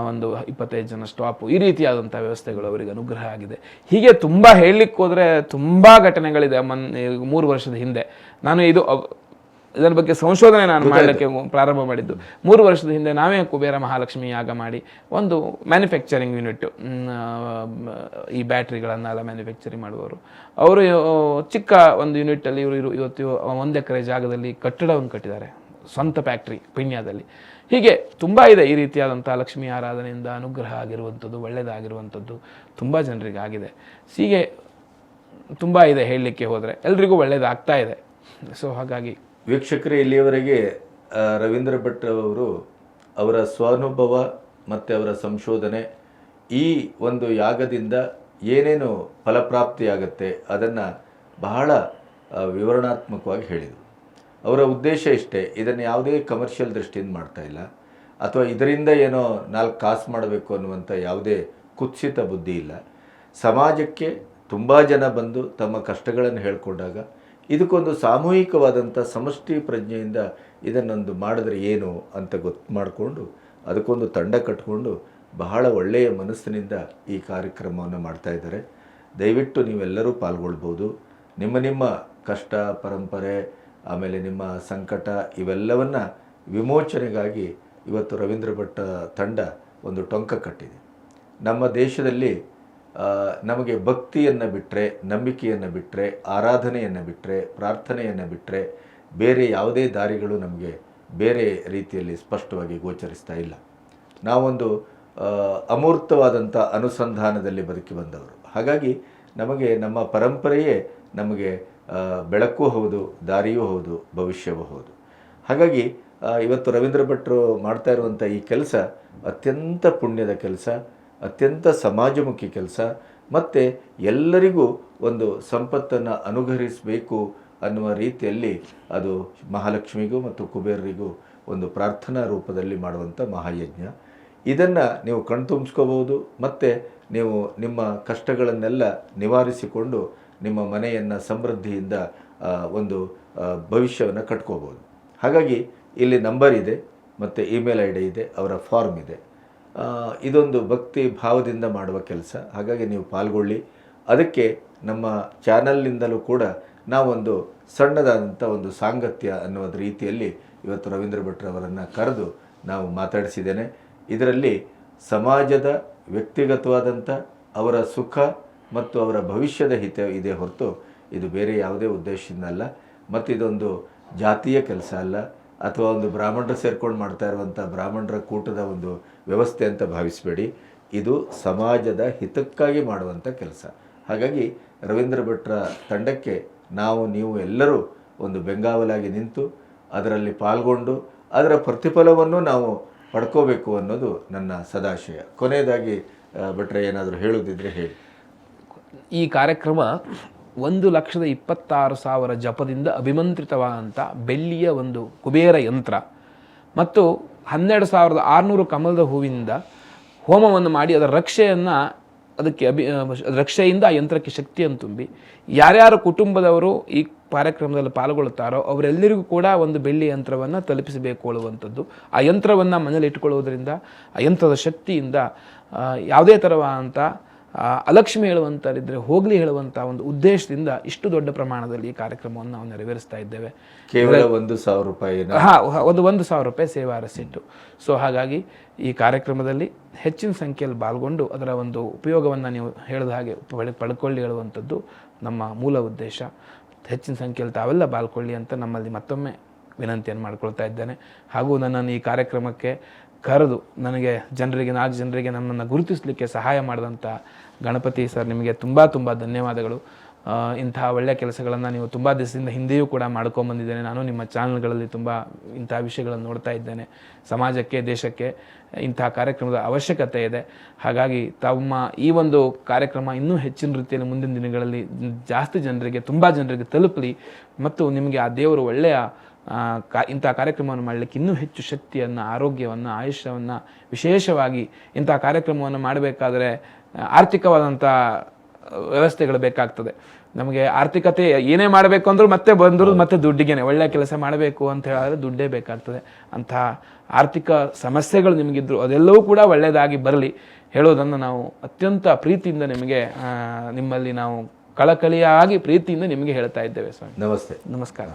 ಒಂದು ಇಪ್ಪತ್ತೈದು ಜನ ಸ್ಟಾಪು ಈ ರೀತಿಯಾದಂಥ ವ್ಯವಸ್ಥೆಗಳು ಅವರಿಗೆ ಅನುಗ್ರಹ ಆಗಿದೆ. ಹೀಗೆ ತುಂಬ ಹೇಳಲಿಕ್ಕೆ ಹೋದರೆ ತುಂಬ ಘಟನೆಗಳಿದೆ ಮನ್ ಮೂರು ವರ್ಷದ ಹಿಂದೆ. ನಾನು ಇದು ಇದರ ಬಗ್ಗೆ ಸಂಶೋಧನೆ ನಾನು ಮಾಡಲಿಕ್ಕೆ ಪ್ರಾರಂಭ ಮಾಡಿದ್ದು. ಮೂರು ವರ್ಷದ ಹಿಂದೆ ನಾವೇ ಕುಬೇರ ಮಹಾಲಕ್ಷ್ಮಿ ಯಾಗ ಮಾಡಿ ಒಂದು ಮ್ಯಾನುಫ್ಯಾಕ್ಚರಿಂಗ್ ಯೂನಿಟ್ ಈ ಬ್ಯಾಟ್ರಿಗಳನ್ನೆಲ್ಲ ಮ್ಯಾನುಫ್ಯಾಕ್ಚರಿಂಗ್ ಮಾಡುವವರು. ಅವರು ಚಿಕ್ಕ ಒಂದು ಯೂನಿಟಲ್ಲಿ ಇವರು ಇರು ಇವತ್ತು ಒಂದು ಎಕರೆ ಜಾಗದಲ್ಲಿ ಕಟ್ಟಡವನ್ನು ಕಟ್ಟಿದ್ದಾರೆ. ಸ್ವಂತ ಫ್ಯಾಕ್ಟ್ರಿ ಪಿಣ್ಯದಲ್ಲಿ. ಹೀಗೆ ತುಂಬ ಇದೆ ಈ ರೀತಿಯಾದಂಥ ಲಕ್ಷ್ಮೀ ಆರಾಧನೆಯಿಂದ ಅನುಗ್ರಹ ಆಗಿರುವಂಥದ್ದು ಒಳ್ಳೆಯದಾಗಿರುವಂಥದ್ದು ತುಂಬ ಜನರಿಗೆ ಆಗಿದೆ. ಹೀಗೆ ತುಂಬ ಇದೆ ಹೇಳಲಿಕ್ಕೆ ಹೋದರೆ. ಎಲ್ರಿಗೂ ಒಳ್ಳೆಯದಾಗ್ತಾ ಇದೆ. ಸೊ ಹಾಗಾಗಿ ವೀಕ್ಷಕರೇ, ಇಲ್ಲಿಯವರೆಗೆ ರವೀಂದ್ರ ಭಟ್ ಅವರು ಅವರ ಸ್ವಾನುಭವ ಮತ್ತು ಅವರ ಸಂಶೋಧನೆ ಈ ಒಂದು ಯಾಗದಿಂದ ಏನೇನು ಫಲಪ್ರಾಪ್ತಿಯಾಗತ್ತೆ ಅದನ್ನು ಬಹಳ ವಿವರಣಾತ್ಮಕವಾಗಿ ಹೇಳಿದರು. ಅವರ ಉದ್ದೇಶ ಇಷ್ಟೇ, ಇದನ್ನು ಯಾವುದೇ ಕಮರ್ಷಿಯಲ್ ದೃಷ್ಟಿಯಿಂದ ಮಾಡ್ತಾ ಇಲ್ಲ. ಅಥವಾ ಇದರಿಂದ ಏನೋ ನಾಲ್ಕು ಕಾಸು ಮಾಡಬೇಕು ಅನ್ನುವಂಥ ಯಾವುದೇ ಕುತ್ಸಿತ ಬುದ್ಧಿ ಇಲ್ಲ. ಸಮಾಜಕ್ಕೆ ತುಂಬ ಜನ ಬಂದು ತಮ್ಮ ಕಷ್ಟಗಳನ್ನು ಹೇಳ್ಕೊಂಡಾಗ ಇದಕ್ಕೊಂದು ಸಾಮೂಹಿಕವಾದಂಥ ಸಮಷ್ಟಿ ಪ್ರಜ್ಞೆಯಿಂದ ಇದನ್ನೊಂದು ಮಾಡಿದ್ರೆ ಏನು ಅಂತ ಗೊತ್ತು ಮಾಡಿಕೊಂಡು ಅದಕ್ಕೊಂದು ತಂಡ ಕಟ್ಕೊಂಡು ಬಹಳ ಒಳ್ಳೆಯ ಮನಸ್ಸಿನಿಂದ ಈ ಕಾರ್ಯಕ್ರಮವನ್ನು ಮಾಡ್ತಾ ಇದ್ದಾರೆ. ದಯವಿಟ್ಟು ನೀವೆಲ್ಲರೂ ಪಾಲ್ಗೊಳ್ಬೋದು ನಿಮ್ಮ ನಿಮ್ಮ ಕಷ್ಟ, ಪರಂಪರೆ, ಆಮೇಲೆ ನಿಮ್ಮ ಸಂಕಟ ಇವೆಲ್ಲವನ್ನು ವಿಮೋಚನೆಗಾಗಿ ಇವತ್ತು ರವೀಂದ್ರ ಭಟ್ ತಂಡ ಒಂದು ಟೊಂಕ ಕಟ್ಟಿದೆ. ನಮ್ಮ ದೇಶದಲ್ಲಿ ನಮಗೆ ಭಕ್ತಿಯನ್ನು ಬಿಟ್ಟರೆ ನಂಬಿಕೆಯನ್ನು ಬಿಟ್ಟರೆ ಆರಾಧನೆಯನ್ನು ಬಿಟ್ಟರೆ ಪ್ರಾರ್ಥನೆಯನ್ನು ಬಿಟ್ಟರೆ ಬೇರೆ ಯಾವುದೇ ದಾರಿಗಳು ನಮಗೆ ಬೇರೆ ರೀತಿಯಲ್ಲಿ ಸ್ಪಷ್ಟವಾಗಿ ಗೋಚರಿಸ್ತಾ ಇಲ್ಲ. ನಾವೊಂದು ಅಮೂರ್ತವಾದಂಥ ಅನುಸಂಧಾನದಲ್ಲಿ ಬದುಕಿ ಬಂದವರು. ಹಾಗಾಗಿ ನಮಗೆ ನಮ್ಮ ಪರಂಪರೆಯೇ ನಮಗೆ ಬೆಳಕು ಹೌದು, ದಾರಿಯೂ ಹೌದು, ಭವಿಷ್ಯವೂ ಹೌದು. ಹಾಗಾಗಿ ಇವತ್ತು ರವೀಂದ್ರ ಭಟ್ರು ಮಾಡ್ತಾ ಇರುವಂಥ ಈ ಕೆಲಸ ಅತ್ಯಂತ ಪುಣ್ಯದ ಕೆಲಸ. ಅತ್ಯಂತ ಸಮಾಜಮುಖಿ ಕೆಲಸ. ಮತ್ತು ಎಲ್ಲರಿಗೂ ಒಂದು ಸಂಪತ್ತನ್ನು ಅನುಗ್ರಹಿಸಬೇಕು ಅನ್ನುವ ರೀತಿಯಲ್ಲಿ ಅದು ಮಹಾಲಕ್ಷ್ಮಿಗೂ ಮತ್ತು ಕುಬೇರರಿಗೂ ಒಂದು ಪ್ರಾರ್ಥನಾ ರೂಪದಲ್ಲಿ ಮಾಡುವಂಥ ಮಹಾಯಜ್ಞ. ಇದನ್ನು ನೀವು ಕಣ್ತುಂಬಿಸ್ಕೋಬಹುದು. ಮತ್ತು ನೀವು ನಿಮ್ಮ ಕಷ್ಟಗಳನ್ನೆಲ್ಲ ನಿವಾರಿಸಿಕೊಂಡು ನಿಮ್ಮ ಮನೆಯನ್ನು ಸಮೃದ್ಧಿಯಿಂದ ಒಂದು ಭವಿಷ್ಯವನ್ನು ಕಟ್ಕೋಬೋದು ಹಾಗಾಗಿ ಇಲ್ಲಿ ನಂಬರ್ ಇದೆ, ಮತ್ತು ಇಮೇಲ್ ಐ ಡಿ ಇದೆ, ಅವರ ಫಾರ್ಮ್ ಇದೆ. ಇದೊಂದು ಭಕ್ತಿ ಭಾವದಿಂದ ಮಾಡುವ ಕೆಲಸ. ಹಾಗಾಗಿ ನೀವು ಪಾಲ್ಗೊಳ್ಳಿ. ಅದಕ್ಕೆ ನಮ್ಮ ಚಾನಲ್ನಿಂದಲೂ ಕೂಡ ನಾವೊಂದು ಸಣ್ಣದಾದಂಥ ಒಂದು ಸಾಂಗತ್ಯ ಅನ್ನುವ ರೀತಿಯಲ್ಲಿ ಇವತ್ತು ರವೀಂದ್ರ ಭಟ್ರವರನ್ನು ಕರೆದು ನಾವು ಮಾತಾಡಿಸಿದ್ದೇನೆ. ಇದರಲ್ಲಿ ಸಮಾಜದ ವ್ಯಕ್ತಿಗತವಾದಂಥ ಅವರ ಸುಖ ಮತ್ತು ಅವರ ಭವಿಷ್ಯದ ಹಿತ ಇದೆ ಹೊರತು ಇದು ಬೇರೆ ಯಾವುದೇ ಉದ್ದೇಶದಿಂದ ಅಲ್ಲ. ಮತ್ತು ಇದೊಂದು ಜಾತಿಯ ಕೆಲಸ ಅಲ್ಲ. ಅಥವಾ ಒಂದು ಬ್ರಾಹ್ಮಣರು ಸೇರ್ಕೊಂಡು ಮಾಡ್ತಾ ಇರುವಂಥ ಬ್ರಾಹ್ಮಣರ ಕೂಟದ ಒಂದು ವ್ಯವಸ್ಥೆ ಅಂತ ಭಾವಿಸಬೇಡಿ. ಇದು ಸಮಾಜದ ಹಿತಕ್ಕಾಗಿ ಮಾಡುವಂಥ ಕೆಲಸ. ಹಾಗಾಗಿ ರವೀಂದ್ರ ಭಟ್ರ ತಂಡಕ್ಕೆ ನಾವು, ನೀವು ಎಲ್ಲರೂ ಒಂದು ಬೆಂಗಾವಲಾಗಿ ನಿಂತು ಅದರಲ್ಲಿ ಪಾಲ್ಗೊಂಡು ಅದರ ಪ್ರತಿಫಲವನ್ನು ನಾವು ಪಡ್ಕೋಬೇಕು ಅನ್ನೋದು ನನ್ನ ಸದಾಶಯ. ಕೊನೆಯದಾಗಿ ಭಟ್ರೆ ಏನಾದರೂ ಹೇಳೋದಿದ್ರೆ ಹೇಳಿ. ಈ ಕಾರ್ಯಕ್ರಮ ಒಂದು ಲಕ್ಷದ ಇಪ್ಪತ್ತಾರು ಸಾವಿರ ಜಪದಿಂದ ಅಭಿಮಂತ್ರಿತವಾದಂಥ ಬೆಳ್ಳಿಯ ಒಂದು ಕುಬೇರ ಯಂತ್ರ. ಮತ್ತು ಹನ್ನೆರಡು ಸಾವಿರದ ಆರುನೂರು ಕಮಲದ ಹೂವಿನಿಂದ ಹೋಮವನ್ನು ಮಾಡಿ ಅದರ ರಕ್ಷೆಯನ್ನು ಅದಕ್ಕೆ ಅಭಿ ರಕ್ಷೆಯಿಂದ ಆ ಯಂತ್ರಕ್ಕೆ ಶಕ್ತಿಯನ್ನು ತುಂಬಿ ಯಾರ್ಯಾರ ಕುಟುಂಬದವರು ಈ ಕಾರ್ಯಕ್ರಮದಲ್ಲಿ ಪಾಲ್ಗೊಳ್ಳುತ್ತಾರೋ ಅವರೆಲ್ಲರಿಗೂ ಕೂಡ ಒಂದು ಬೆಳ್ಳಿ ಯಂತ್ರವನ್ನು ತಲುಪಿಸಬೇಕು ಅನ್ನುವಂಥದ್ದು. ಆ ಯಂತ್ರವನ್ನು ಮನೇಲಿ ಇಟ್ಕೊಳ್ಳೋದ್ರಿಂದ ಆ ಯಂತ್ರದ ಶಕ್ತಿಯಿಂದ ಯಾವುದೇ ಥರವಾದಂಥ ಅಲಕ್ಷ್ಮಿ ಹೇಳುವಂಥರಿದ್ದರೆ ಹೋಗಲಿ ಹೇಳುವಂಥ ಒಂದು ಉದ್ದೇಶದಿಂದ ಇಷ್ಟು ದೊಡ್ಡ ಪ್ರಮಾಣದಲ್ಲಿ ಈ ಕಾರ್ಯಕ್ರಮವನ್ನು ನಾವು ನೆರವೇರಿಸ್ತಾ ಇದ್ದೇವೆ. ಕೇವಲ ಒಂದು ಸಾವಿರ ರೂಪಾಯಿ ಹಾ ಒಂದು ಒಂದು ಸಾವಿರ ರೂಪಾಯಿ ಸೇವಾ ರಸೀಟು. ಸೊ ಹಾಗಾಗಿ ಈ ಕಾರ್ಯಕ್ರಮದಲ್ಲಿ ಹೆಚ್ಚಿನ ಸಂಖ್ಯೆಯಲ್ಲಿ ಪಾಲ್ಗೊಂಡು ಅದರ ಒಂದು ಉಪಯೋಗವನ್ನು ನೀವು ಹೇಳಿದ ಹಾಗೆ ಪಡೆ ಪಡ್ಕೊಳ್ಳಿ ಹೇಳುವಂಥದ್ದು ನಮ್ಮ ಮೂಲ ಉದ್ದೇಶ. ಹೆಚ್ಚಿನ ಸಂಖ್ಯೆಯಲ್ಲಿ ತಾವೆಲ್ಲ ಬಾಲ್ಕೊಳ್ಳಿ ಅಂತ ನಮ್ಮಲ್ಲಿ ಮತ್ತೊಮ್ಮೆ ವಿನಂತಿಯನ್ನು ಮಾಡ್ಕೊಳ್ತಾ ಇದ್ದೇನೆ. ಹಾಗೂ ನನ್ನನ್ನು ಈ ಕಾರ್ಯಕ್ರಮಕ್ಕೆ ಕರೆದು ನನಗೆ ಜನರಿಗೆ, ನಾಲ್ಕು ಜನರಿಗೆ ನಮ್ಮನ್ನು ಗುರುತಿಸಲಿಕ್ಕೆ ಸಹಾಯ ಮಾಡಿದಂಥ ಗಣಪತಿ ಸರ್, ನಿಮಗೆ ತುಂಬ ತುಂಬ ಧನ್ಯವಾದಗಳು. ಇಂತಹ ಒಳ್ಳೆಯ ಕೆಲಸಗಳನ್ನು ನೀವು ತುಂಬ ದಿವಸದಿಂದ ಹಿಂದೆಯೂ ಕೂಡ ಮಾಡ್ಕೊಂಬಂದಿದ್ದೇನೆ. ನಾನು ನಿಮ್ಮ ಚಾನಲ್ಗಳಲ್ಲಿ ತುಂಬ ಇಂತಹ ವಿಷಯಗಳನ್ನು ನೋಡ್ತಾ ಇದ್ದೇನೆ. ಸಮಾಜಕ್ಕೆ, ದೇಶಕ್ಕೆ ಇಂತಹ ಕಾರ್ಯಕ್ರಮದ ಅವಶ್ಯಕತೆ ಇದೆ. ಹಾಗಾಗಿ ತಮ್ಮ ಈ ಒಂದು ಕಾರ್ಯಕ್ರಮ ಇನ್ನೂ ಹೆಚ್ಚಿನ ರೀತಿಯಲ್ಲಿ ಮುಂದಿನ ದಿನಗಳಲ್ಲಿ ಜಾಸ್ತಿ ಜನರಿಗೆ, ತುಂಬ ಜನರಿಗೆ ತಲುಪಲಿ ಮತ್ತು ನಿಮಗೆ ಆ ದೇವರು ಒಳ್ಳೆಯ ಕಾ ಇಂಥ ಕಾರ್ಯಕ್ರಮವನ್ನು ಮಾಡಲಿಕ್ಕೆ ಇನ್ನೂ ಹೆಚ್ಚು ಶಕ್ತಿಯನ್ನು ಆರೋಗ್ಯವನ್ನು ಆಯುಷ್ಯವನ್ನು ವಿಶೇಷವಾಗಿ ಇಂಥ ಕಾರ್ಯಕ್ರಮವನ್ನು ಮಾಡಬೇಕಾದರೆ ಆರ್ಥಿಕವಾದಂಥ ವ್ಯವಸ್ಥೆಗಳು ಬೇಕಾಗ್ತದೆ. ನಮಗೆ ಆರ್ಥಿಕತೆ ಏನೇ ಮಾಡಬೇಕು ಅಂದರೂ ಮತ್ತೆ ಬಂದರೂ ಮತ್ತೆ ದುಡ್ಡಿಗೆನೆ ಒಳ್ಳೆ ಕೆಲಸ ಮಾಡಬೇಕು ಅಂತ ಹೇಳಿದ್ರೆ ದುಡ್ಡೇ ಬೇಕಾಗ್ತದೆ. ಅಂತಹ ಆರ್ಥಿಕ ಸಮಸ್ಯೆಗಳು ನಿಮಗಿದ್ರು ಅದೆಲ್ಲವೂ ಕೂಡ ಒಳ್ಳೆಯದಾಗಿ ಬರಲಿ ಹೇಳೋದನ್ನು ನಾವು ಅತ್ಯಂತ ಪ್ರೀತಿಯಿಂದ ನಿಮಗೆ ನಿಮ್ಮಲ್ಲಿ ನಾವು ಕಳಕಳಿಯಾಗಿ ಪ್ರೀತಿಯಿಂದ ನಿಮಗೆ ಹೇಳ್ತಾ ಇದ್ದೇವೆ ಸ್ವಾಮಿ. ನಮಸ್ತೆ. ನಮಸ್ಕಾರ.